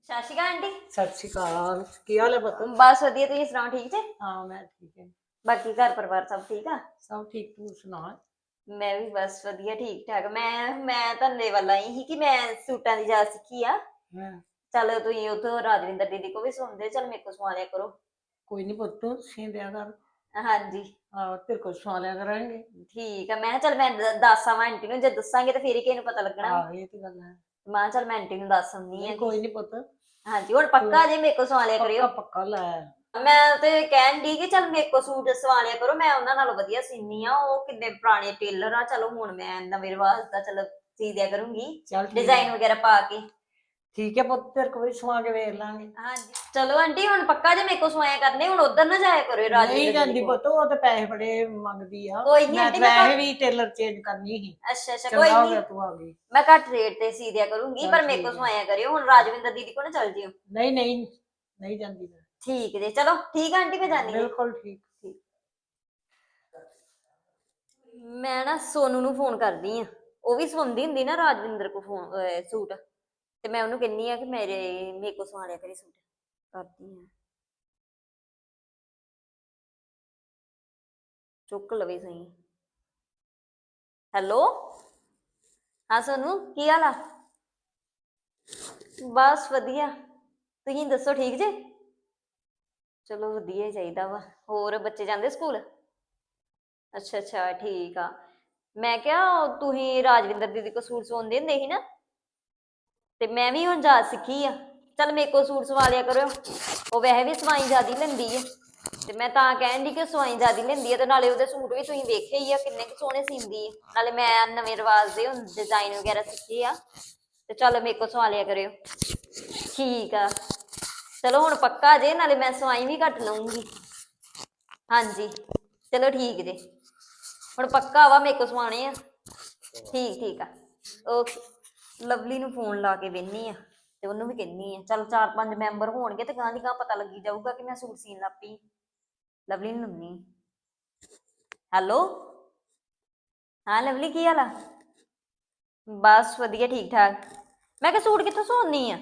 ਸਤਿ ਸ਼੍ਰੀ ਅਕਾਲ ਆਂਟੀ। ਸਤਿ ਸ਼੍ਰੀ ਅਕਾਲ। ਕੀ ਹਾਲ ਹੈ ਪੁੱਤ? ਬਸ ਵਧੀਆ ਤੁਸੀਂ ਸੁਣਾਓ ਠੀਕ ਜੇ? ਹਾਂ ਮੈਂ ਠੀਕ ਹਾਂ। ਬਾਕੀ ਘਰ ਪਰਿਵਾਰ ਸਭ ਠੀਕ ਆ? ਸਭ ਠੀਕ ਤੂੰ ਸੁਣਾ? ਮੈਂ ਵੀ ਬਸ ਵਧੀਆ ਠੀਕ ਠਾਕ। ਮੈਂ ਮੈਂ ਧੰਨੇ ਵਾਲਾ ਹੀ ਸੀ ਕਿ ਮੈਂ ਸੂਟਾਂ ਦੀ ਜਾਚ ਸਿੱਖੀ ਆ। ਹਾਂ। ਚੱਲ ਤੁਸੀਂ ਉਥੋਂ ਰਾਜਵਿੰਦਰ ਦੀਦੀ ਕੋ ਵੀ ਸੁਣਦੇ ਚੱਲ ਮੇਰੇ ਕੋ ਸਵਾ ਲਿਆ ਕਰੋ। ਕੋਈ ਨਹੀਂ ਪੁੱਤ ਸੀ ਦਿਆ ਕਰ ਹਾਂਜੀ। ਆ ਤੇਰੇ ਕੋਲ ਸਵਾ ਲਿਆ ਕਰਾਂਗੇ। ਠੀਕ ਆ ਮੈਂ ਕਿਹਾ ਚੱਲ ਮੈਂ ਦ- ਦੱਸ ਆਵਾਂ ਆਂਟੀ ਨੂੰ ਜੇ ਦੱਸਾਂਗੇ ਤਾਂ ਫੇਰ ਹੀ ਕਿਸੇ ਨੂੰ ਪਤਾ ਲੱਗਣਾ। ਹਾਂ ਇਹ ਤੇ ਗੱਲ ਹੈ। ਮੈਂ ਕਿਹਾ ਚੱਲ ਮੈਂ ਆਂਟੀ ਨੂੰ ਦੱਸ ਆਉਂਦੀ ਨਹੀਂ ਆ। ਕੋਈ ਨਹੀਂ ਪੁੱਤ। ਹਾਂਜੀ ਹੁਣ ਪੱਕਾ ਜੇ ਮੇਰੇ ਕੋ ਸਵਾ ਲਿਆ ਪੱਕਾ ਕਰਿਓ। ਪੱਕਾ ਲੈ। ਮੈਂ ਤੇ ਕਹਿਣ ਦੀ ਕਿ ਚੱਲ ਮੇਰੇ ਕੋ ਸੂਟ ਸਵਾ ਲਿਆ ਕਰੋ ਮੈਂ ਉਹਨਾਂ ਨਾਲੋਂ ਵਧੀਆ ਸੀਨੀ ਆ ਉਹ ਕਿੰਨੇ ਪੁਰਾਣੇ ਟੇਲਰ ਆ ਚਲੋ ਹੁਣ ਮੈਂ ਨਵੇਂ ਰਿਵਾਜ ਦਾ ਚਲ ਸੀ ਦਿਆ ਕਰੂੰਗੀ। ਚੱਲ ਠੀਕ ਡਿਜ਼ਾਈਨ ਹੈ। ਵਗੈਰਾ ਪਾ ਕੇ। ਠੀਕ ਹੈ ਪੁੱਤ ਤੇਰੇ ਕੋਲ ਵੀ ਸਵਾ ਕੇ ਵੇਖ ਲਾਂਗੇ। ਹਾਂਜੀ। ਚਲੋ ਆਂਟੀ ਹੁਣ ਪੱਕਾ ਜੇ ਮੇਰੇ ਕੋ ਸਵਾਇਆ ਕਰਨੇ ਹੁਣ ਉਧਰ ਨਾ ਜਾਇਆ ਕਰੋ ਰਾਜਵਿੰਦਰ ਨਹੀਂ ਜਾਂਦੀ ਕੋਲ। ਪੁੱਤ ਉਹ ਤੇ ਪੈਸੇ ਬੜੇ ਮੰਗਦੀ ਆ। ਕੋਈ ਨੀ ਮੈਂ ਆਂਟੀ, ਮੈਂ ਪੈਸੇ ਵੀ ਟੇਲਰ ਚੇਂਜ ਕਰਨੀ ਸੀ। ਅੱਛਾ ਅੱਛਾ ਕੋਈ ਚੰਗਾ ਹੋ ਨਹੀਂ ਤੂੰ ਆ ਗਈ। ਮੈਂ ਘੱਟ ਰੇਟ ਤੇ ਸੀ ਦਿਆ ਕਰੂੰਗੀ ਪਰ ਮੇਰੇ ਕੋ। ਸਵਾਇਆ ਕਰਿਓ ਹੁਣ ਰਾਜਵਿੰਦਰ ਦੀਦੀ ਕੋ ਨਾ ਚੱਲ ਜਿਓ। ਨਹੀਂ ਨਹੀਂ ਨਹੀਂ ਜਾਂਦੀ ਮੈਂ। ਠੀਕ ਜੇ ਚਲੋ ਠੀਕ ਆ ਆਂਟੀ ਮੈਂ ਜਾਣੀ। ਬਿਲਕੁਲ ਠੀਕ। ਮੈਂ ਨਾ ਸੋਨੂ ਨੂੰ ਫੋਨ ਕਰਦੀ ਆ। ਉਹ ਵੀ ਸਵਾਉਂਦੀ ਹੁੰਦੀ ਨਾ ਰਾਜਵਿੰਦਰ ਕੋ ਫੋਨ ਸੂਟ। ਤੇ ਮੈਂ ਉਹਨੂੰ ਕਹਿੰਨੀ ਆ ਕਿ ਮੇਰੇ ਮੇਰੇ ਕੋ ਸਵਾ ਲਿਆ ਕਰੀ ਸੂਟ। ਕਰਦੀ ਆ। ਚੁੱਕ ਲਵੇ ਸਹੀ। ਹੈਲੋ? ਹਾਂ ਸੋਨੂ, ਕੀ ਹਾਲ ਆ? ਬਸ ਵਧੀਆ। ਤੁਸੀਂ ਦੱਸੋ ਠੀਕ ਜੇ? ਚਲੋ ਵਧੀਆ ਹੀ ਚਾਹੀਦਾ ਵਾ। ਹੋਰ ਬੱਚੇ ਜਾਂਦੇ ਸਕੂਲ? ਅੱਛਾ ਅੱਛਾ, ਠੀਕ ਆ। ਮੈਂ ਕਿਹਾ, ਤੁਸੀਂ ਰਾਜਵਿੰਦਰ ਦੀਦੀ ਕੋ ਸੂਟ ਸਵਾਉਂਦੇ ਹੁੰਦੇ ਸੀ ਨਾ? ਤੇ ਮੈਂ ਵੀ ਹੁਣ ਜਾਚ ਸਿੱਖੀ ਆ। ਚੱਲ ਮੇਰੇ ਕੋ ਸੂਟ ਸਵਾ ਲਿਆ ਕਰੋ ਉਹ ਵੈਸੇ ਵੀ ਸਵਾਈ ਜ਼ਿਆਦੀ ਲੈਂਦੀ ਆ। ਤੇ ਮੈਂ ਤਾਂ ਕਹਿਣ ਦੀ ਕਿ ਸਵਾਈ ਜ਼ਿਆਦੀ ਲੈਂਦੀ ਆ ਤੇ ਨਾਲੇ ਉਹਦੇ ਸੂਟ ਵੀ ਤੁਸੀਂ ਵੇਖੇ ਹੀ ਆ, ਕਿੰਨੇ ਕੁ ਸੋਹਣੇ ਸੀਂਦੀ ਆ। ਨਾਲੇ ਮੈਂ ਨਵੇਂ ਰਿਵਾਜ ਦੇ ਹੁਣ ਡਿਜ਼ਾਈਨ ਵਗੈਰਾ ਸਿੱਖੇ ਆ। ਤੇ ਚੱਲ ਮੇਰੇ ਕੋ ਸਵਾ ਲਿਆ ਕਰਿਓ। ਠੀਕ ਆ। ਚਲੋ ਹੁਣ ਪੱਕਾ ਜੇ, ਨਾਲੇ ਮੈਂ ਸਵਾਈ ਵੀ ਘੱਟ ਲਵਾਂਗੀ ਹਾਂਜੀ। ਚਲੋ ਠੀਕ ਜੇ। ਹੁਣ ਪੱਕਾ ਵਾ ਮੇਰੇ ਕੋ ਸਵਾਣੇ ਆ। ਠੀਕ ਠੀਕ ਆ। ਓਕੇ। ਲਵਲੀ ਨੂੰ ਫੋਨ ਲਾ ਕੇ ਵੇਹਨੀ ਆ, ਤੇ ਉਹਨੂੰ ਵੀ ਕਹਿੰਨੀ ਆ, ਚੱਲ ਚਾਰ ਪੰਜ ਮੈਂਬਰ ਹੋਣਗੇ ਤੇ ਗਾਂ ਦੀ ਗਾਂ ਪਤਾ ਲੱਗੀ ਜਾਊਗਾ ਕਿ ਮੈਂ ਸੂਟ ਸੀਨ ਲੱਪੀ ਲਵਲੀ ਨੂੰ ਲੰਮੀ ਹੈਲੋ? ਹਾਂ ਲਵਲੀ, ਕੀ ਹਾਲ ਆ? ਬਸ ਵਧੀਆ, ਠੀਕ ਠਾਕ। ਮੈਂ ਕਿਹਾ ਸੂਟ ਕਿੱਥੋਂ ਸਵਾਉਣੀ ਆ?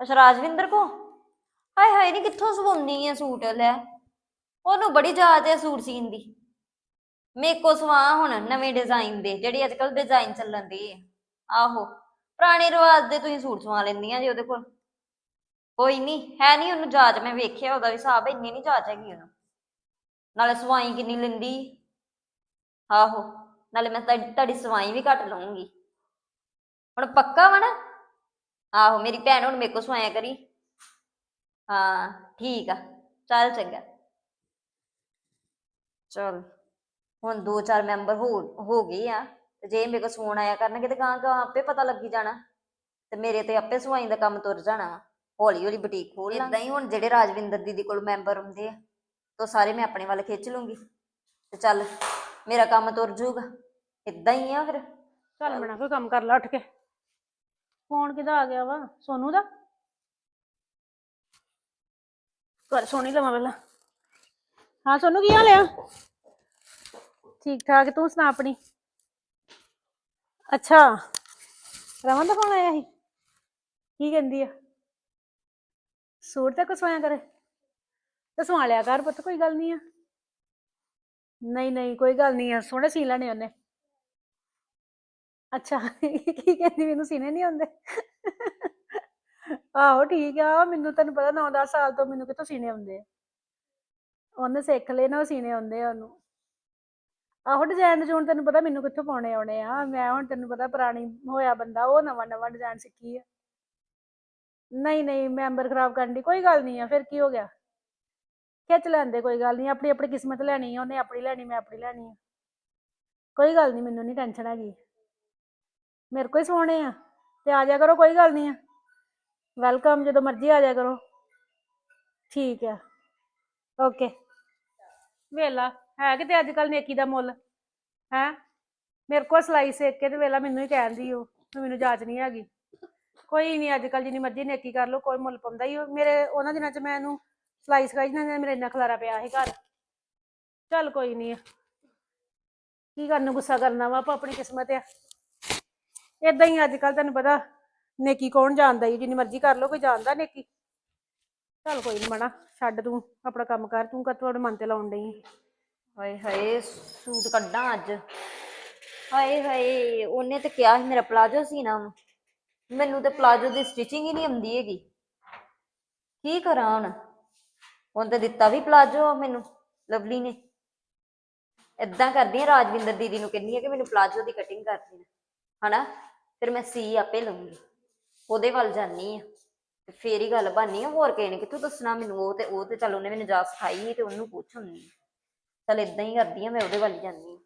ਅੱਛਾ, ਰਾਜਵਿੰਦਰ ਕੋ? ਹਾਏ ਹਾਏ ਨੀ ਕਿੱਥੋਂ ਸਵਾਉਣੀ ਆ ਸੂਟ, ਲੈ। ਉਹਨੂੰ ਬੜੀ ਜਾਚ ਹੈ ਸੂਟ ਸੀਨ ਦੀ। ਮੇਰੇ ਕੋ ਸਵਾ ਹੁਣ ਨਵੇਂ ਡਿਜ਼ਾਈਨ ਦੇ, ਜਿਹੜੇ ਅੱਜ ਕੱਲ ਡਿਜ਼ਾਈਨ ਚੱਲਣ ਦੇ ਆ। ਆਹੋ, ਪੁਰਾਣੇ ਰਿਵਾਜ ਦੇ ਤੁਸੀਂ ਸੂਟ ਸਵਾ ਲੈਂਦੀਆਂ ਜੀ ਉਹਦੇ ਕੋਲ। ਕੋਈ ਨਹੀਂ ਹੈ ਨਹੀਂ ਉਹਨੂੰ ਜਾਚ, ਮੈਂ ਵੇਖਿਆ ਉਹਦਾ ਵੀ ਹਿਸਾਬ, ਇੰਨੀ ਨਹੀਂ ਜਾਚ ਹੈਗੀ ਉਹਨੂੰ। ਨਾਲੇ ਸਵਾਈ ਕਿੰਨੀ ਲੈਂਦੀ। ਆਹੋ, ਨਾਲੇ ਮੈਂ ਤੁਹਾਡੀ ਤੁਹਾਡੀ ਸਵਾਈ ਵੀ ਘੱਟ ਲਵਾਂਗੀ ਹੁਣ ਪੱਕਾ ਵਾ ਨਾ? ਆਹੋ, ਮੇਰੀ ਭੈਣ ਹੁਣ ਮੇਰੇ ਕੋ ਸਵਾਇਆ ਕਰੀ। ਹਾਂ, ਠੀਕ ਆ, ਚੱਲ ਚੰਗਾ। ਚਲ, ਹੁਣ ਦੋ ਚਾਰ ਮੈਂਬਰ ਹੋ ਹੋ ਗਏ ਆ। ਤੇ ਜੇ ਮੇਰੇ ਕੋ ਸਵਾਉਣ ਆਇਆ ਕਰਨਗੇ ਤੇ ਗਾਂ ਗਾਂ ਆਪੇ ਪਤਾ ਲੱਗੀ ਜਾਣਾ। ਤੇ ਮੇਰੇ ਤੇ ਆਪੇ ਸਵਾਈ ਦਾ ਕੰਮ ਤੁਰ ਜਾਣਾ ਵਾ। ਹੌਲੀ ਹੌਲੀ ਬੁਟੀਕ ਖੋਲ ਇਦਾਂ ਹੀ ਹੁਣ ਜਿਹੜੇ ਰਾਜਵਿੰਦਰ ਦੀਦੀ ਕੋਲ ਮੈਂਬਰ ਹੁੰਦੇ ਆ ਤਾਂ ਸਾਰੇ ਮੈਂ ਆਪਣੇ ਵੱਲ ਖਿੱਚ ਲੂੰਗੀ। ਤੇ ਚੱਲ ਮੇਰਾ ਕੰਮ ਤੁਰ ਜਾਊਗਾ। ਇਦਾਂ ਹੀ ਆ ਫਿਰ। ਚੱਲ ਮਣਾ ਕੋਈ ਕੰਮ ਕਰ ਲਾ ਉੱਠ ਕੇ। ਫੋਨ ਕਿਦਾ ਆ ਗਿਆ ਵਾ? ਸੋਨੂ ਦਾ? ਕਰ ਸੋਣੀ ਲਵਾਂ ਪਹਿਲਾਂ। ਹਾਂ ਸੋਨੂ ਕੀ ਹਾਲ ਆ? ਠੀਕ ਠਾਕ ਤੂੰ ਸੁਣਾ ਆਪਣੀ? ਅੱਛਾ, ਰਮਨ ਦਾ ਫੋਨ ਆਇਆ ਸੀ? ਕੀ ਕਹਿੰਦੀ ਆ? ਸੂਟ ਤਾਂ ਕੁਸਵਾਇਆ ਕਰੇ। ਤੇ ਸਵਾ ਲਿਆ ਕਰ ਪੁੱਤ, ਕੋਈ ਗੱਲ ਨਹੀਂ ਆ। ਨਹੀਂ ਨਹੀਂ, ਕੋਈ ਗੱਲ ਨਹੀਂ ਆ, ਸੋਹਣੇ ਸੀ ਲੈਣੇ ਉਹਨੇ। ਅੱਛਾ, ਕੀ ਕਹਿੰਦੀ, ਮੈਨੂੰ ਸੀਨੇ ਨਹੀਂ ਆਉਂਦੇ? ਆਹੋ ਠੀਕ ਆ, ਮੈਨੂੰ ਤੈਨੂੰ ਪਤਾ 9-10 ਸਾਲ ਤੋਂ ਮੈਨੂੰ ਕਿੱਥੋਂ ਸੀਨੇ ਆਉਂਦੇ ਆ। ਉਹਨੇ ਸਿੱਖ ਲਏ ਨਾ, ਉਹ ਸੀਨੇ ਆਉਂਦੇ ਆ ਉਹਨੂੰ। ਆਹੋ ਡਿਜ਼ਾਈਨ ਜੂਨ ਤੈਨੂੰ ਪਤਾ ਮੈਨੂੰ ਕਿੱਥੋਂ ਪਾਉਣੇ ਆਉਣੇ ਆ, ਮੈਂ ਹੁਣ ਤੈਨੂੰ ਪਤਾ ਪੁਰਾਣੀ ਹੋਇਆ ਬੰਦਾ, ਉਹ ਨਵਾਂ ਨਵਾਂ ਡਿਜ਼ਾਈਨ ਸਿੱਖੀ ਆ। ਨਹੀਂ ਨਹੀਂ ਮੈਂਬਰ ਖਰਾਬ ਕਰਨ ਦੀ ਕੋਈ ਗੱਲ ਨਹੀਂ ਆ, ਫਿਰ ਕੀ ਹੋ ਗਿਆ? ਖਿੱਚ ਲੈਂਦੇ ਕੋਈ ਗੱਲ ਨਹੀਂ, ਆਪਣੀ ਆਪਣੀ ਕਿਸਮਤ ਲੈਣੀ ਆ, ਉਹਨੇ ਆਪਣੀ ਲੈਣੀ, ਮੈਂ ਆਪਣੀ ਲੈਣੀ ਆ। ਕੋਈ ਗੱਲ ਨਹੀਂ, ਮੈਨੂੰ ਨਹੀਂ ਟੈਨਸ਼ਨ ਹੈਗੀ। ਮੇਰੇ ਕੋਲ ਹੀ ਸੋਹਣੇ ਆ, ਤੇ ਆ ਜਾ ਕਰੋ, ਕੋਈ ਗੱਲ ਨਹੀਂ ਆ। ਵੈਲਕਮ ਜਦੋਂ ਮਰਜ਼ੀ ਆ ਜਾ ਕਰੋ। ਠੀਕ ਆ ਓਕੇ ਵੇਲਾ ਹੈ ਕਿਤੇ ਅੱਜ ਕੱਲ ਨੇਕੀ ਦਾ ਮੁੱਲ? ਹੈ? ਮੇਰੇ ਕੋਲ ਸਲਾਈ ਸੇਕ ਕੇ ਤੇ ਵੇਲਾ ਮੈਨੂੰ ਹੀ ਕਹਿੰਦੀ ਉਹ ਵੀ ਮੈਨੂੰ ਜਾਚ ਨਹੀਂ ਹੈਗੀ। ਕੋਈ ਨਹੀਂ ਅੱਜ ਕੱਲ ਜਿੰਨੀ ਮਰਜ਼ੀ ਨੇਕੀ ਕਰ ਲੋ ਕੋਈ ਮੁੱਲ ਪਾਉਂਦਾ ਹੀ ਉਹ। ਮੇਰੇ ਉਹਨਾਂ ਦਿਨਾਂ ਚ ਮੈਂ ਇਹਨੂੰ ਸਲਾਈ ਸਿਖਾਈ ਨਾਲ ਮੇਰੇ ਇੰਨਾ ਖਲਾਰਾ ਪਿਆ ਸੀ ਘਰ। ਚੱਲ ਕੋਈ ਨਹੀਂ ਕੀ ਕਰਨ ਨੂੰ ਗੁੱਸਾ ਕਰਨਾ ਵਾ ਆਪਾਂ ਆਪਣੀ ਕਿਸਮਤ ਆ। ਇਦਾਂ ਹੀ ਅੱਜ ਕੱਲ ਤੈਨੂੰ ਪਤਾ ਨੇਕੀ ਕੌਣ ਜਾਣਦਾ ਈ, ਜਿੰਨੀ ਮਰਜ਼ੀ ਕਰ ਲੋ ਕੋਈ ਜਾਣਦਾ ਨੇਕੀ। ਚੱਲ ਕੋਈ ਨਹੀਂ ਮਣਾ ਛੱਡ ਤੂੰ ਆਪਣਾ ਕੰਮ ਕਰ, ਤੂੰ ਕਦ ਤੁਹਾਡੇ ਮਨ ਤੇ ਲਾਉਣ ਡਈ ਹਾਏ ਹਾਏ, ਸੂਟ ਕੱਢਾਂ ਅੱਜ। ਹਾਏ ਹਾਏ, ਉਹਨੇ ਤੇ ਕਿਹਾ ਸੀ ਮੇਰਾ ਪਲਾਜੋ ਸੀਨਾ ਵਾ। ਮੈਨੂੰ ਤੇ ਪਲਾਜੋ ਦੀ ਸਟਿਚਿੰਗ ਹੀ ਨਹੀਂ ਆਉਂਦੀ ਹੈਗੀ। ਕੀ ਕਰਾਂ ਹੁਣ? ਹੁਣ ਤੇ ਦਿੱਤਾ ਵੀ ਪਲਾਜੋ ਮੈਨੂੰ, ਲਵਲੀ ਨੇ। ਏਦਾਂ ਕਰਦੀ ਆ ਰਾਜਵਿੰਦਰ ਦੀਦੀ ਨੂੰ ਕਹਿੰਦੀ ਆ ਕਿ ਮੈਨੂੰ ਪਲਾਜੋ ਦੀ ਕਟਿੰਗ ਕਰ ਦੇਣਾ ਹਨਾ? ਫਿਰ ਮੈਂ ਸੀ ਆਪੇ ਲਵਾਂਗੀ ਉਹਦੇ ਵੱਲ ਜਾਨੀ ਆ। ਤੇ ਫੇਰ ਹੀ ਗੱਲ ਬਾਨੀ ਆ। ਹੋਰ ਕਿਸੇ ਨੇ ਕਿੱਥੋਂ ਦੱਸਣਾ ਮੈਨੂੰ? ਉਹ ਤੇ ਉਹ ਤੇ ਚੱਲ ਉਹਨੇ ਮੈਨੂੰ ਜਾ ਸਿਖਾਈ ਸੀ ਤੇ ਉਹਨੂੰ ਪੁੱਛ ਹੁੰਨੀ ਚੱਲ ਇਦਾਂ ਹੀ ਕਰਦੀ ਆ ਮੈਂ ਉਹਦੇ ਵੱਲ ਜਾਂਦੀ ਆ।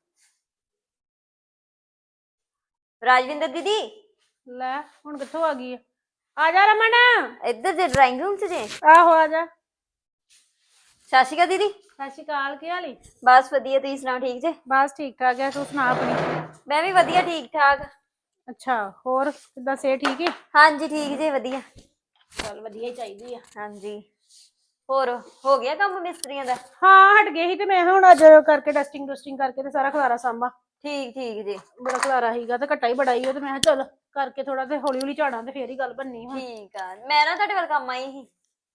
ਰਾਜਵਿੰਦਰ ਦੀਦੀ? ਲੈ ਹੁਣ ਕਿੱਥੋਂ ਆ ਗਈ ਆ? ਆ ਜਾ ਰਮਨ। ਇੱਧਰ ਜੇ ਡਰਾਇੰਗ ਰੂਮ 'ਚ ਜੇ। ਆਹੋ ਆ ਜਾ। ਸਤਿ ਸ਼੍ਰੀ ਅਕਾਲ ਦੀਦੀ। ਸਤਿ ਸ਼੍ਰੀ ਅਕਾਲ ਕੀ ਹਾਲੀ ਬਸ ਵਧੀਆ ਤੁਸੀਂ ਸੁਣਾਓ ਠੀਕ ਜੇ? ਬਸ ਠੀਕ ਠਾਕ ਹੈ ਤੂੰ ਸੁਣਾ ਆਪਣੀ? ਮੈਂ ਵੀ ਵਧੀਆ ਠੀਕ ਠਾਕ। ਅੱਛਾ ਹੋਰ ਕਿੱਦਾਂ ਸੇ ਠੀਕ ਹੈ ਹਾਂਜੀ ਠੀਕ ਜੇ ਵਧੀਆ। ਚੱਲ ਵਧੀਆ ਹੀ ਚਾਹੀਦੀ ਆ। ਹਾਂਜੀ। ਹੋਰ ਹੋ ਗਿਆ ਕੰਮ ਮਿਸਤਰੀਆਂ ਦਾ? ਹਾਂ ਹਟ ਗਏ ਸੀ ਤੇ ਮੈਂ ਹੁਣ ਅੱਜ ਕਰਕੇ ਡਸਟਿੰਗ ਡਸਟਿੰਗ ਕਰਕੇ ਤੇ ਸਾਰਾ ਖਲਾਰਾ ਸਾਂਭਾ। ਠੀਕ ਠੀਕ ਜੀ। ਬੜਾ ਖਲਾਰਾ ਸੀਗਾ ਤੇ ਘੱਟਾ ਹੀ ਬੜਾ ਹੀ ਉਹ ਤੇ ਮੈਂ ਕਿਹਾ ਚੱਲ ਕਰਕੇ ਥੋੜਾ ਤੇ ਹੌਲੀ ਹੌਲੀ ਝਾੜਾਂ ਤੇ ਫੇਰ ਹੀ ਗੱਲ ਬੰਨੀ ਹੁਣ। ਠੀਕ ਆ ਮੈਂ ਨਾ ਤੁਹਾਡੇ ਵੱਲ ਕੰਮ ਆਈ ਸੀ।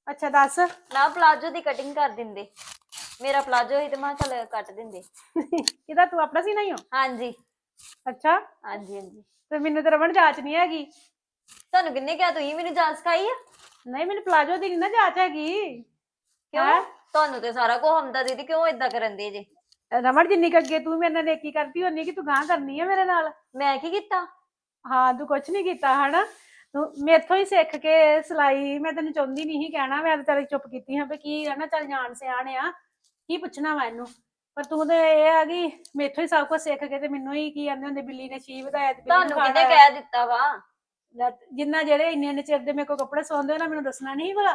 ਅੱਛਾ ਦੱਸ। ਨਾ ਪਲਾਜੋ ਦੀ ਕਟਿੰਗ ਕਰ ਦਿੰਦੇ। ਮੇਰਾ ਪਲਾਜੋ ਸੀ ਤੇ ਮੈਂ ਕਿਹਾ ਚੱਲ ਕੱਟ ਦਿੰਦੇ। ਕਿਦਾ ਤੂੰ ਆਪਣਾ ਸੀ ਨਹੀਂ ਹੋ ਹਾਂਜੀ। ਅੱਛਾ। ਹਾਂਜੀ ਹਾਂਜੀ। ਤੇ ਮੈਨੂੰ ਤੇ ਰਵਣ ਜਾਚ ਨਹੀਂ ਹੈਗੀ। ਤੁਹਾਨੂੰ ਕਿੰਨੇ ਕਿਹਾ ਤੁਸੀਂ ਮੈਨੂੰ ਜਾਂਚ ਸਿਖਾਈ ਆ? ਨਹੀਂ ਮੈਨੂੰ ਪਲਾਜੋ ਦੀ ਨਹੀਂ ਨਾ ਜਾਚ ਹੈਗੀ। ਕਿਉਂ? ਹੈਂ? ਤੁਹਾਨੂੰ ਤੇ ਸਾਰਾ ਕੁਝ ਹੁੰਦਾ ਦੀਦੀ ਕਿਉਂ ਇਦਾਂ ਕਰਨ ਦੇ ਜੇ? ਰਮਨ ਜਿੰਨੀ ਕੁ ਅੱਗੇ ਤੂੰ ਮੇਰੇ ਨਾਲ ਨੇਕੀ ਕਰਦੀ ਹੁੰਨੀ ਕਿ ਤੂੰ ਗਾਂ ਕਰਨੀ ਆ ਮੇਰੇ ਨਾਲ। ਮੈਂ ਕੀ ਕੀਤਾ? ਹਾਂ ਤੂੰ ਕੁਛ ਨਹੀਂ ਕੀਤਾ ਹਨਾ? ਤੂੰ ਮੇਥੋਂ ਹੀ ਸਿੱਖ ਕੇ ਸਿਲਾਈ ਮੈਂ ਤੈਨੂੰ ਚਾਹੁੰਦੀ ਨਹੀਂ ਸੀ ਕਹਿਣਾ ਮੈਂ ਤਾਂ ਚੁੱਪ ਕੀਤੀ ਹਾਂ ਵੀ ਕੀ ਹੈ ਨਾ ਚੱਲ ਜਾਣ ਸਿਆਣ ਆ ਕੀ ਪੁੱਛਣਾ ਵਾ ਇਹਨੂੰ? ਪਰ ਤੂੰ ਤੇ ਇਹ ਆ ਕਿ ਮੇਥੋਂ ਹੀ ਸਭ ਕੁਝ ਸਿੱਖ ਕੇ ਤੇ ਮੈਨੂੰ ਹੀ ਕੀ ਕਹਿੰਦੇ ਹੁੰਦੇ ਬਿੱਲੀ ਨੇ ਛੀ ਵਧਾਇਆ ਤੇ ਬਿੱਲੀ ਨੂੰ ਤੁਹਾਨੂੰ ਕਿਹਨੇ। ਕਹਿ ਦਿੱਤਾ ਵਾ? ਜਿੰਨਾ ਜਿਹੜੇ ਇੰਨੇ ਇੰਨੇ ਚਿਰ ਦੇ ਮੇਰੇ ਕੋਲ ਕੱਪੜੇ ਸੌਂਦੇ ਉਹਨਾਂ ਮੈਨੂੰ ਦੱਸਣਾ ਨਹੀਂ ਭਲਾ?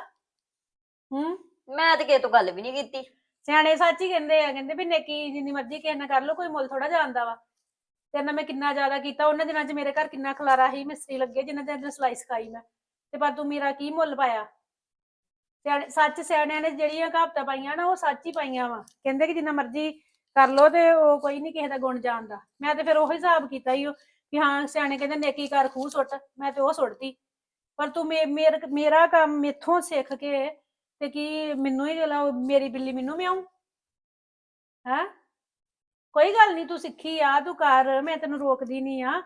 ਹੂੰ? ਮੈਂ ਤੇ ਕਿਸੇ ਤੋਂ ਗੱਲ ਵੀ ਨਹੀਂ ਕੀਤੀ। ਸਿਆਣੇ ਸੱਚ ਹੀ ਕਹਿੰਦੇ ਆ, ਕਹਿੰਦੇ ਵੀ ਨੇਕੀ ਜਿੰਨੀ ਮਰਜ਼ੀ ਕਿਸੇ ਨਾਲ ਕਰ ਲਓ, ਕੋਈ ਮੁੱਲ ਥੋੜਾ ਜਾਣਦਾ ਵਾ। ਤੇ ਨਾ ਮੈਂ ਕਿੰਨਾ ਜ਼ਿਆਦਾ ਕੀਤਾ, ਉਹਨਾਂ ਦਿਨਾਂ 'ਚ ਮੇਰੇ ਘਰ ਕਿੰਨਾ ਖਲਾਰਾ ਸੀ, ਮਿਸਤਰੀ ਲੱਗੇ ਜਿੰਨਾ ਦਿਨ ਸਲਾਈ ਸਿਖਾਈ ਮੈਂ। ਤੇ ਪਰ ਤੂੰ ਮੇਰਾ ਕੀ ਮੁੱਲ ਪਾਇਆ? ਸਿਆਣੇ, ਸੱਚ ਸਿਆਣਿਆਂ ਨੇ ਜਿਹੜੀਆਂ ਕਹਾਵਤਾਂ ਪਾਈਆਂ ਨਾ, ਉਹ ਸੱਚ ਹੀ ਪਾਈਆਂ ਵਾ। ਕਹਿੰਦੇ ਕਿ ਜਿੰਨਾ ਮਰਜ਼ੀ ਕਰ ਲਓ ਤੇ ਉਹ ਕੋਈ ਨਹੀਂ ਕਿਸੇ ਦਾ ਗੁਣ ਜਾਣਦਾ। ਮੈਂ ਤੇ ਫਿਰ ਉਹੀ ਹਿਸਾਬ ਕੀਤਾ ਹੀ ਵੀ ਹਾਂ, ਸਿਆਣੇ ਕਹਿੰਦੇ ਨੇਕੀ ਕਰ, ਖੂਹ ਸੁੱਟ। ਮੈਂ ਤੇ ਉਹ ਸੁੱਟਤੀ। ਪਰ ਤੂੰ ਮੇ- ਮੇਰ- ਮੇਰਾ ਕੰਮ ਮੇਥੋਂ ਸਿੱਖ ਕੇ ਤੇ ਕੀ ਮੈਨੂੰ ਹੀ ਜਿਹੜਾ ਮੇਰੀ ਬਿੱਲੀ ਮੈਨੂੰ ਮਿਆਉ? ਹੈ? ਕੋਈ ਗੱਲ ਨਹੀਂ ਤੂੰ ਸਿੱਖੀ ਆ ਤੂੰ ਕਰ ਮੈਂ ਤੈਨੂੰ ਰੋਕਦੀ ਨਹੀਂ ਆ।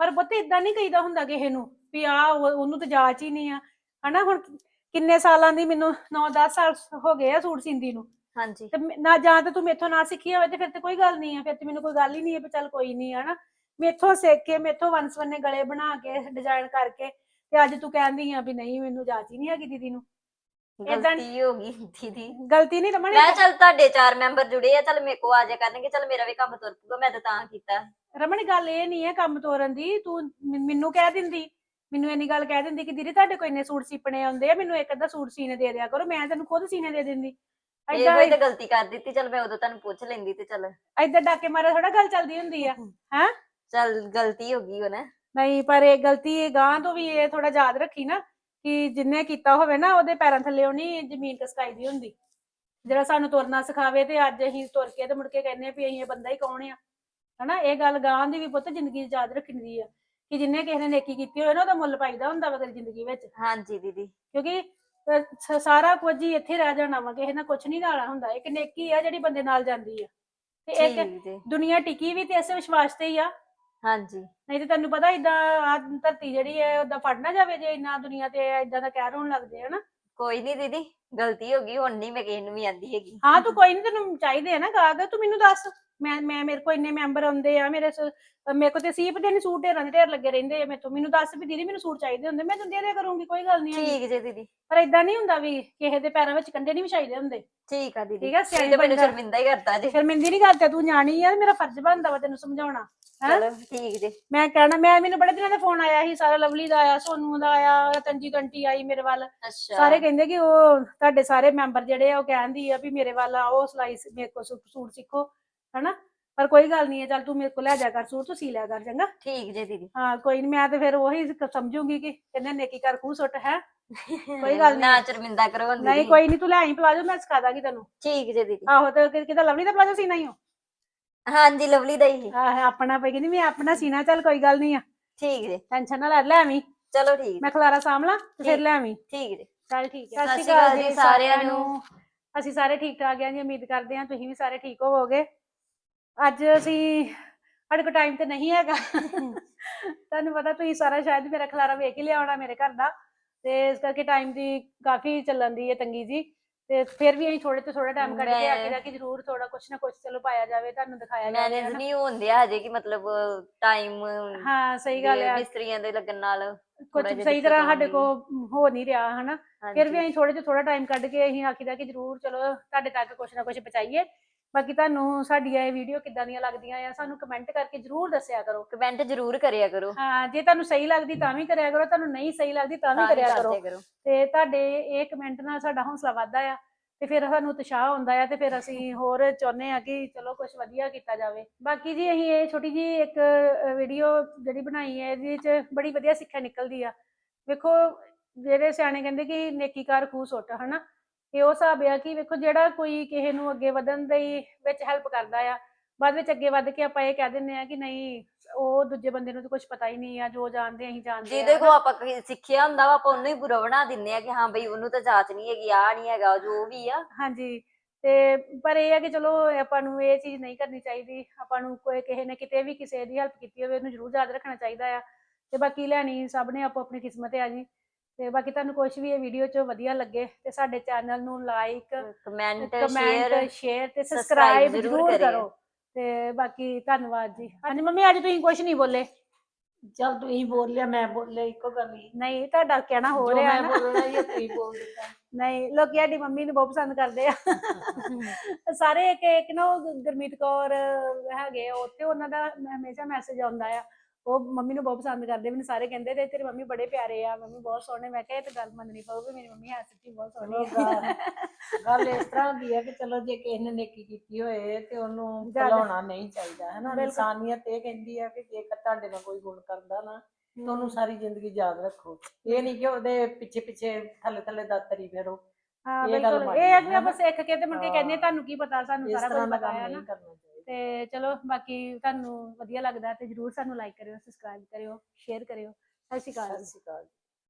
ਪਰ ਪੁੱਤ ਇਦਾਂ ਨਹੀਂ ਕਹੀਦਾ ਹੁੰਦਾ ਕਿਸੇ ਨੂੰ ਵੀ ਆ ਉਹਨੂੰ ਤਾਂ ਜਾਚ ਹੀ ਨਹੀਂ ਆ। ਹਨਾ ਹੁਣ ਕਿੰਨੇ ਸਾਲਾਂ ਦੀ ਮੈਨੂੰ 9-10 ਸਾਲ ਹੋ ਗਏ ਆ ਸੂਟ ਸਿੰਦੀ ਨੂੰ। ਹਾਂਜੀ। ਤੇ ਨਾ ਜਾਂ ਤੇ ਤੂੰ ਮੇਥੋਂ ਨਾ ਸਿੱਖੀ ਹੋਵੇ ਤੇ ਫਿਰ ਤੇ ਕੋਈ ਗੱਲ ਨਹੀਂ ਆ ਫਿਰ ਤੇ ਮੈਨੂੰ ਕੋਈ ਗੱਲ ਹੀ ਨਹੀਂ ਹੈ ਵੀ ਚੱਲ ਕੋਈ ਨਹੀਂ ਹਨਾ। ਮੇਥੋਂ ਸਿੱਖ ਕੇ ਮੇਥੋਂ ਵੰਸਵੰਨੇ ਗਲੇ ਬਣਾ ਕੇ ਡਿਜ਼ਾਈਨ ਕਰਕੇ ਤੇ ਅੱਜ ਤੂੰ ਕਹਿੰਦੀ ਆ ਵੀ ਨਹੀਂ ਮੈਨੂੰ ਜਾਚ ਹੀ ਨਹੀਂ ਹੈਗੀ ਦੀਦੀ ਨੂੰ। ਏਦਾਂ- ਗਲਤੀ ਹੋ ਗਈ ਦੀਦੀ ਗਲਤੀ ਨਹੀਂ ਰਮਣ ਮੈਂ ਚੱਲ ਤੁਹਾਡੇ ਚਾਰ ਮੈਂਬਰ ਜੁੜੇ ਆ ਚੱਲ ਮੇਰੇ ਕੋ ਆ ਜਾ ਕਰਨਗੇ ਚੱਲ ਮੇਰਾ ਵੀ ਕੰਮ ਤੁਰ ਪੂਗਾ ਮੈਂ ਤਾਂ ਤਾਂ ਕੀਤਾ। ਰਮਣ ਗੱਲ ਇਹ ਨਹੀਂ ਹੈ ਕੰਮ ਤੋਰਨ ਦੀ ਤੂੰ ਮੈਨ- ਮੈਨੂੰ ਕਹਿ ਦਿੰਦੀ ਮੈਨੂੰ ਇੰਨੀ ਗੱਲ ਕਹਿ ਦਿੰਦੀ ਕਿ ਦੀਦੀ ਤੁਹਾਡੇ ਕੋਈ ਇੰਨੇ ਸੂਟ ਸੀਪਣੇ ਆਉਂਦੇ ਆ ਮੈਨੂੰ ਇੱਕ ਅੱਧਾ ਸੂਟ ਸੀਨੇ ਦੇ ਦਿਆ ਕਰੋ ਮੈਂ ਤੈਨੂੰ ਖੁਦ ਸੀਨੇ ਦੇ ਦਿੰਦੀ। ਇਹ ਏਦਾਂ ਹੋਈ ਤਾਂ ਗਲਤੀ ਕਰ ਦਿੱਤੀ ਚੱਲ ਮੈਂ ਉਦੋਂ ਤੁਹਾਨੂੰ ਪੁੱਛ ਲੈਂਦੀ ਤੇ ਚੱਲ। ਏਦਾਂ ਡਾਕੇ ਮਾਰੇ ਥੋੜਾ ਗੱਲ ਚੱਲਦੀ ਹੁੰਦੀ ਆ ਚੱਲ ਗਲਤੀ ਹੋ ਗਈ ਉਹ ਨਾ ਨਹੀਂ ਪਰ ਇਹ ਗਲਤੀ ਗਾਂ ਤੋਂ ਵੀ ਇਹ ਥੋੜਾ ਯਾਦ ਰੱਖੀ ਨਾ ਕਿ ਜਿੰਨੇ ਕੀਤਾ ਹੋਵੇ ਨਾ ਉਹਦੇ ਪੈਰਾਂ ਥੱਲੇ ਨਹੀਂ ਜ਼ਮੀਨ ਕਸਕਾਈ ਦੀ ਹੁੰਦੀ। ਜਿਹੜਾ ਸਾਨੂੰ ਤੁਰਨਾ ਸਿਖਾਵੇ ਤੇ ਅੱਜ ਅਸੀਂ ਤੁਰ ਕੇ ਤੇ ਮੁੜ ਕੇ ਕਹਿੰਦੇ ਆ ਵੀ ਅਸੀਂ ਇਹ ਬੰਦਾ ਹੀ ਕੌਣ ਆ। ਹਨਾ ਇਹ ਗੱਲ ਗਾਂ ਦੀ ਵੀ ਪੁੱਤ ਜ਼ਿੰਦਗੀ 'ਚ ਯਾਦ ਰੱਖਣੀ ਦੀ ਆ। ਕਿ ਜਿੰਨੇ ਕਿਸੇ ਨੇ ਨੇਕੀ ਕੀਤੀ ਹੋਵੇ ਨਾ ਉਹਦਾ ਮੁੱਲ ਪਾਈਦਾ ਹੁੰਦਾ ਵਾ ਜ਼ਿੰਦਗੀ ਵਿੱਚ। ਹਾਂਜੀ ਦੀਦੀ। ਕਿਉਂਕਿ ਅਹ, ਸਾਰਾ ਕੁਝ ਹੀ ਇੱਥੇ ਰਹਿ ਜਾਣਾ ਵਾ ਕਿਸੇ ਨਾਲ ਕੁਝ ਨਹੀਂ ਨਾਲਾ ਹੁੰਦਾ। ਇੱਕ ਨੇਕੀ ਆ ਜਿਹੜੀ ਬੰਦੇ ਨਾਲ ਜਾਂਦੀ ਆ। ਤੇ ਇੱਕ ਠੀਕ ਜੀ। ਦੁਨੀਆ ਟਿਕੀ ਵੀ ਤੇ ਇਸੇ ਵਿਸ਼ਵਾਸ ਤੇ ਹੀ ਆ। ਹਾਂਜੀ। ਨਹੀਂ ਤੇ ਤੈਨੂੰ ਪਤਾ ਇਦਾਂ ਆ ਧਰਤੀ ਜਿਹੜੀ ਹੈ ਉਹਦਾ ਫੜ ਨਾ ਜਾਵੇ ਜੇ ਇੰਨਾ ਦੁਨੀਆ ਤੇ ਇਦਾਂ ਦਾ ਕਹਿਰ ਹੋਣ ਲੱਗ ਜਾਏ ਹਨਾ? ਕੋਈ ਨਹੀਂ ਦੀਦੀ ਗਲਤੀ ਹੋ ਗਈ ਹੁਣ ਨਹੀਂ ਮੈਂ ਕਿਸੇ ਨੂੰ ਵੀ ਆਂਦੀ ਹੈਗੀ। ਹਾਂ ਤੂੰ ਕੋਈ ਨਹੀਂ ਤੈਨੂੰ ਚਾਹੀਦੇ ਆ ਨਾ ਗਾਹਕ ਤੂੰ ਮੈਨੂੰ ਦੱਸ। ਮੈਂ ਮੈਂ ਮੇਰੇ ਕੋਲ ਇੰਨੇ ਮੈਂਬਰ ਆਉਂਦੇ ਆ ਮੇਰੇ ਸ- ਮੇਰੇ ਕੋਲ ਤੇ ਸੀਪ ਦੇ ਨਹੀਂ ਸੂਟ ਢੇਰਾਂ ਦੇ ਢੇਰ ਲੱਗੇ ਰਹਿੰਦੇ ਆ ਮੇਰੇ ਤੋਂ ਮੈਨੂੰ ਦੱਸ ਵੀ ਦੀਦੀ ਮੈਨੂੰ ਸੂਟ ਚਾਹੀਦੇ ਹੁੰਦੇ। ਮੈਂ ਤੈਨੂੰ ਦੇ ਦਿਆ ਕਰੂੰਗੀ ਕੋਈ ਗੱਲ ਨਹੀਂ ਠੀਕ ਜੇ ਦੀਦੀ। ਪਰ ਇਦਾਂ ਨਹੀਂ ਹੁੰਦਾ ਵੀ ਕਿਸੇ ਦੇ ਪੈਰਾਂ ਵਿੱਚ ਕੰਡੇ ਨਹੀਂ ਵਿਛਾਈਦੇ ਹੁੰਦੇ। ਠੀਕ ਆ ਦੀਦੀ। ਠੀਕ ਆ, ਸਿਆਣੀ ਮੈਨੂੰ ਬੰਦਾ। ਸ਼ਰਮਿੰਦਾ ਹੀ ਕਰਤਾ ਜੀ। ਸ਼ਰਮਿੰਦੀ ਨਹੀਂ ਕਰਦਾ ਤੂੰ ਜਾਣੀ ਆ ਮੇਰਾ ਫਰਜ਼ ਬਣਦਾ ਵਾ ਤੈਨੂੰ ਸਮਝਾਉਣਾ। ਹੈਂ? ਚਲੋ ਠੀਕ ਜੀ। ਮੈਂ ਕਹਿਣਾ ਮੈਂ ਮੈਨੂੰ ਬੜੇ ਦਿਨਾਂ ਦਾ ਫੋਨ ਆਇਆ ਸੀ ਸਾਰਾ ਲਵਲੀ ਦਾ ਆਇਆ ਸੋਨੂ ਦਾ ਆਇਆ ਰਤਨਜੀ ਕੰਟੀ ਆਈ ਮੇਰੇ ਵੱਲ। ਅੱਛਾ। ਸਾਰੇ ਕਹਿੰਦੇ ਕਿ ਉਹ ਤੁਹਾਡੇ ਸਾਰੇ ਮੈਂਬਰ ਜਿਹੜੇ ਆ ਉਹ ਕਹਿੰਦੀ ਆ ਵੀ ਮੇਰੇ ਵੱਲ ਆਓ ਸਿਲਾਈ ਸ- ਮੇਰੇ ਕੋਲ ਸੂ- ਸੂਟ ਸਿੱਖੋ। ਹਨਾ? ਪਰ ਕੋਈ ਗੱਲ ਨਹੀਂ ਹੈ ਚੱਲ ਤੂੰ ਮੇਰੇ ਕੋਲ ਲੈ ਜਾ ਕਰ ਸੂਟ ਤੂੰ ਸੀ ਲਿਆ ਕਰ ਚੰਗਾ। ਠੀਕ ਜੇ ਦੀਦੀ। ਹਾਂ ਕੋਈ ਨਹੀਂ ਮੈਂ ਤੇ ਫਿਰ ਉਹੀ ਸ- ਸਮਝੂਗੀ ਕਿ ਕਹਿੰਦੇ ਨੇਕੀ ਕਰ ਖੂਹ ਸੁੱਟ ਹੈ? ਕੋਈ ਗੱਲ ਨੀ। ਨਾ ਸ਼ਰਮਿੰਦਾ ਕਰੋ ਹੁਣ ਨਹੀਂ ਦੀਦੀ। ਕੋਈ ਨਹੀਂ ਤੂੰ ਲੈ ਆਈ ਪਲਾਜੋ ਮੈਂ ਸਿਖਾ ਦਾਂਗੀ ਤੈਨੂੰ। ਠੀਕ ਜੇ ਦੀਦੀ। ਆਹੋ ਤੇ ਕਿ- ਕਿਤੇ ਲਵਲੀ ਦਾ ਪਲਾਜੋ ਸੀਨਾ ਹੀ ਹੋ ਹਾਂਜੀ ਲਵਲੀ ਦਾ ਹੀ ਆਹ ਆਪਣਾ ਪਈ ਕਹਿੰਦੀ ਮੈਂ ਆਪਣਾ ਸੀਨਾ ਚੱਲ ਕੋਈ ਗੱਲ ਨਹੀਂ ਆ। ਠੀਕ ਜੇ। ਟੈਨਸ਼ਨ ਨਾ ਲੈ ਲੈ ਆਵੀਂ। ਚਲੋ ਠੀਕ। ਮੈਂ ਖਲਾਰਾ ਸਾਂਭਲਾਂ ਤੇ ਫਿਰ ਠੀਕ। ਲੈ ਆਵੀਂ। ਠੀਕ ਜੇ। ਚੱਲ ਠੀਕ ਹੈ ਸਤਿ ਸ਼੍ਰੀ ਅਕਾਲ ਜੀ ਸਾਰਿਆਂ ਨੂੰ। ਅਸੀਂ ਸਾਰੇ ਠੀਕ ਠਾਕ ਹਾਂ ਜੀ ਉਮੀਦ ਕਰਦੇ ਹਾਂ ਤੁਸੀਂ ਵੀ ਸਾਰੇ ਠੀਕ ਹੋਵੋਗੇ। ਅੱਜ ਅਸੀਂ ਸਾਡੇ ਕੋਲ ਟਾਈਮ ਤੇ ਨਹੀਂ ਹੈਗਾ। ਤੁਹਾਨੂੰ ਪਤਾ ਤੁਸੀਂ ਸਾਰਾ ਸ਼ਾਇਦ ਮੇਰਾ ਖਲਾਰਾ ਵੇਖ ਹੀ ਲਿਆ ਹੋਣਾ ਮੇਰੇ ਘਰ ਦਾ। ਤੇ ਇਸ ਕਰਕੇ ਟਾਈਮ ਦੀ ਕਾਫੀ ਚੱਲਣ ਦੀ ਹੈ ਤੰਗੀ ਜੀ। ਤੇ ਫਿਰ ਵੀ ਅਸੀਂ ਥੋੜੇ ਤੋਂ ਥੋੜਾ ਟਾਈਮ ਕੱਢ ਕੇ ਆਖੀਦਾ ਕਿ ਜ਼ਰੂਰ ਥੋੜਾ ਕੁਛ ਨਾ ਕੁਛ ਚਲੋ ਪਾਇਆ ਜਾਵੇ ਤੁਹਾਨੂੰ ਦਿਖਾਇਆ ਜਾਵੇ ਮੈਨੇਜ। ਨਹੀਂ ਹੁੰਦਿਆ ਹਜੇ ਕਿ ਮਤਲਬ ਟਾਈਮ ਹਾਂ ਸਹੀ ਗੱਲ ਹੈ ਮਿਸਤਰੀਆਂ ਦੇ ਲੱਗਣ ਨਾਲ ਕੁਝ ਸਹੀ ਤਰ੍ਹਾਂ ਸਾਡੇ। ਕੋ ਹੋ ਨਹੀਂ ਰਿਹਾ ਹਨਾ? ਫਿਰ ਵੀ ਅਸੀਂ ਥੋੜੇ ਜਿਹਾ ਥੋੜਾ ਟਾਈਮ ਕੱਢ ਕੇ ਅਸੀਂ ਆਖੀਦਾ ਕਿ ਜਰੂਰ ਚਲੋ ਤੁਹਾਡੇ ਤੱਕ ਕੁਛ ਨਾ ਕੁਛ ਪਹੁੰਚਾਈਏ। ਬਾਕੀ ਤੁਹਾਨੂੰ ਸਾਡੀਆਂ ਇਹ ਵੀਡੀਓ ਕਿੱਦਾਂ ਦੀਆਂ ਲੱਗਦੀਆਂ ਆ ਸਾਨੂੰ ਕਮੈਂਟ ਕਰਕੇ ਜਰੂਰ ਦੱਸਿਆ ਕਰੋ। ਕਮੈਂਟ ਜ਼ਰੂਰ ਕਰਿਆ ਕਰੋ। ਹਾਂ ਜੇ ਤੁਹਾਨੂੰ ਸਹੀ ਲੱਗਦੀ ਤਾਂ ਵੀ ਕਰਿਆ ਕਰੋ ਤੁਹਾਨੂੰ ਨਹੀਂ ਸਹੀ ਲੱਗਦੀ ਤਾਂ ਵੀ ਕਰਿਆ ਕਰੋ। ਤੇ ਤੁਹਾਡੇ ਇਹ ਕਮੈਂਟ ਨਾਲ ਸਾਡਾ ਹੌਸਲਾ ਵੱਧਦਾ ਆ ਤੇ ਫਿਰ ਸਾਨੂੰ ਉਤਸ਼ਾਹ ਹੁੰਦਾ ਆ ਤੇ ਫਿਰ ਅਸੀਂ ਹੋਰ ਚਾਹੁੰਦੇ ਆ ਕਿ ਚਲੋ ਕੁਝ ਵਧੀਆ ਕੀਤਾ ਜਾਵੇ। ਬਾਕੀ ਜੀ ਅਸੀਂ ਇਹ ਛੋਟੀ ਜੀ ਇੱਕ ਵੀਡੀਓ ਜਿਹੜੀ ਬਣਾਈ ਹੈ ਇਹਦੇ ਵਿੱਚ ਬੜੀ ਵਧੀਆ ਸਿੱਖਿਆ ਨਿਕਲਦੀ ਆ। ਵੇਖੋ ਜਿਹੜੇ ਸਿਆਣੇ ਕਹਿੰਦੇ ਕਿ ਨੇਕੀ ਕਰ ਖੂਹ ਸੁੱਟ ਹਨਾ? ਇਹ ਉਹ ਹਿਸਾਬ ਆ ਕਿ ਵੇਖੋ ਜਿਹੜਾ ਕੋਈ ਕਿਸੇ ਨੂੰ ਅੱਗੇ ਵਧਣ ਦੇ ਵਿੱਚ ਹੈਲਪ ਕਰਦਾ ਆ ਬਾਅਦ ਵਿੱਚ ਅੱਗੇ ਵੱਧ ਕੇ ਆਪਾਂ ਇਹ ਕਹਿ ਦਿੰਦੇ ਆ ਕਿ ਨਹੀਂ ਉਹ ਦੂਜੇ ਬੰਦੇ ਨੂੰ ਤਾਂ ਕੁਝ ਪਤਾ ਹੀ ਨਹੀਂ ਆ ਜੋ ਜਾਣਦੇ ਅਸੀਂ ਜਾਣਦੇ ਜਿਹਦੇ ਆ ਕੋ ਆਪਾਂ ਸਿੱਖਿਆ ਹੁੰਦਾ ਵਾ ਆਪਾਂ ਉਹਨੂੰ ਹੀ ਬੁਰਾ ਬਣਾ ਦਿੰਨੇ ਆ ਕਿ ਹਾਂ ਬਈ ਉਹਨੂੰ ਤਾਂ ਜਾਚ ਨਹੀਂ ਹੈਗੀ ਆ ਨਹੀਂ ਹੈਗਾ ਜੋ ਵੀ ਆ। ਹਾਂਜੀ ਤੇ ਪਰ ਇਹ ਹੈ ਕਿ ਚਲੋ ਆਪਾਂ ਨੂੰ ਇਹ ਚੀਜ਼ ਨਹੀਂ ਕਰਨੀ ਚਾਹੀਦੀ ਆਪਾਂ ਨੂੰ ਕੋਈ ਕਿਸੇ ਨੇ ਕਿਤੇ ਵੀ ਕਿਸੇ ਦੀ ਹੈਲਪ ਕੀਤੀ ਹੋਵੇ ਉਹਨੂੰ ਜ਼ਰੂਰ ਯਾਦ ਰੱਖਣਾ ਚਾਹੀਦਾ ਆ। ਤੇ ਬਾਕੀ ਲੈਣੀ ਸਭ ਨੇ ਆਪੋ ਆਪਣੀ ਕਿਸਮਤ ਆ ਜੀ। ਤੇ ਬਾਕੀ ਤੁਹਾਨੂੰ ਕੁਝ ਵੀ ਇਹ ਵੀਡੀਓ 'ਚ ਵਧੀਆ ਲੱਗੇ ਤੇ ਸਾਡੇ ਚੈਨਲ ਨੂੰ ਲਾਈਕ ਕਮੈਂਟ ਸ਼ੇਅਰ ਸ਼ੇਅਰ ਤੇ ਸਬਸਕ੍ਰਾਈਬ ਜ਼ਰੂਰ। ਕਰੋ। ਤੇ ਬਾਕੀ ਧੰਨਵਾਦ ਜੀ। ਹਾਂਜੀ ਮੰਮੀ ਅੱਜ ਤੁਸੀਂ ਕੁਝ ਨਹੀਂ ਬੋਲੇ। ਚੱਲ ਤੁਸੀਂ ਬੋਲ ਲਿਆ ਮੈਂ ਬੋਲਿਆ ਇੱਕੋ ਗੱਲ ਹੀ। ਨਹੀਂ ਤੁਹਾਡਾ ਕਹਿਣਾ ਹੋ ਰਿਹਾ ਮੈਂ ਨਾ। ਬੋਲਣਾ ਹੀ ਤੁਸੀਂ ਬੋਲ ਦਿੱਤਾ। ਨਹੀਂ ਲੋਕੀ ਸਾਡੀ ਮੰਮੀ ਨੂੰ ਬਹੁਤ ਪਸੰਦ ਕਰਦੇ ਆ। ਸਾਰੇ ਇੱਕ ਇੱਕ ਨਾ ਗੁਰਮੀਤ ਕੌਰ ਹੈਗੇ ਉੱਥੇ ਉਹਨਾਂ ਦਾ ਹਮੇਸ਼ਾ ਮੈਸੇਜ ਆਉਂਦਾ ਆ। ਉਹ ਮੰਮੀ ਨੂੰ ਬਹੁਤ ਪਸੰਦ ਕਰਦੇ ਮੈਨੂੰ ਸਾਰੇ ਕਹਿੰਦੇ ਤੇ ਤੇਰੀ ਮੰਮੀ ਬੜੇ ਪਿਆਰੇ ਆ ਮੰਮੀ ਬਹੁਤ ਸੋਹਣੇ ਮੈਂ ਕਿਹਾ ਇਹ ਤਾਂ ਗੱਲ ਮੰਨਣੀ ਪਊਗੀ ਮੇਰੀ ਮੰਮੀ ਹੈ ਸੱਚੀ ਬਹੁਤ ਸੋਹਣੀ ਆ। ਗੱਲ ਇਸ ਤਰ੍ਹਾਂ ਹੁੰਦੀ ਹੈ ਕਿ ਚਲੋ ਜੇ ਕਿਸੇ ਨੇ ਨੇਕੀ ਕੀਤੀ ਹੋਏ ਤੇ ਉਹਨੂੰ ਭੁਲਾਉਣਾ ਨਹੀਂ ਚਾਹੀਦਾ ਹੈ ਨਾ। ਇਨਸਾਨੀਅਤ ਇਹ ਕਹਿੰਦੀ ਆ ਕਿ ਜੇਕਰ ਤੁਹਾਡੇ ਨਾਲ ਕੋਈ ਗੁਣ ਕਰਦਾ ਨਾ ਤਾਂ ਉਹਨੂੰ ਸਾਰੀ ਜ਼ਿੰਦਗੀ ਯਾਦ ਰੱਖੋ। ਇਹ ਨਹੀਂ ਕਿ ਉਹਦੇ ਪਿੱਛੇ ਪਿੱਛੇ ਥੱਲੇ ਥੱਲੇ ਦਾਤਰੀ ਫੇਰੋ। ਹਾਂ ਬਿਲਕੁਲ। ਇਹ ਆ ਆਪਾਂ ਸਿੱਖ ਕੇ ਤੇ ਮੁੜ ਕੇ ਕਹਿੰਦੇ। ਤੁਹਾਨੂੰ ਕੀ ਪਤਾ ਸਾਨੂੰ ਸਾਰਾ ਕੁਝ ਦਾ ਪਤਾ ਹੈ ਨਾ ਤੇ ਚਲੋ, ਬਾਕੀ ਤੁਹਾਨੂੰ ਵਧੀਆ ਲੱਗਦਾ ਤੇ ਜਰੂਰ ਸਾਨੂੰ ਲਾਈਕ ਕਰਿਓ ਸਬਸਕ੍ਰਾਈਬ ਕਰਿਓ ਸ਼ੇਅਰ ਕਰਿਓ। ਸਤਿ ਸ਼੍ਰੀ ਅਕਾਲ। ਸਤਿ ਸ਼੍ਰੀ ਅਕਾਲ।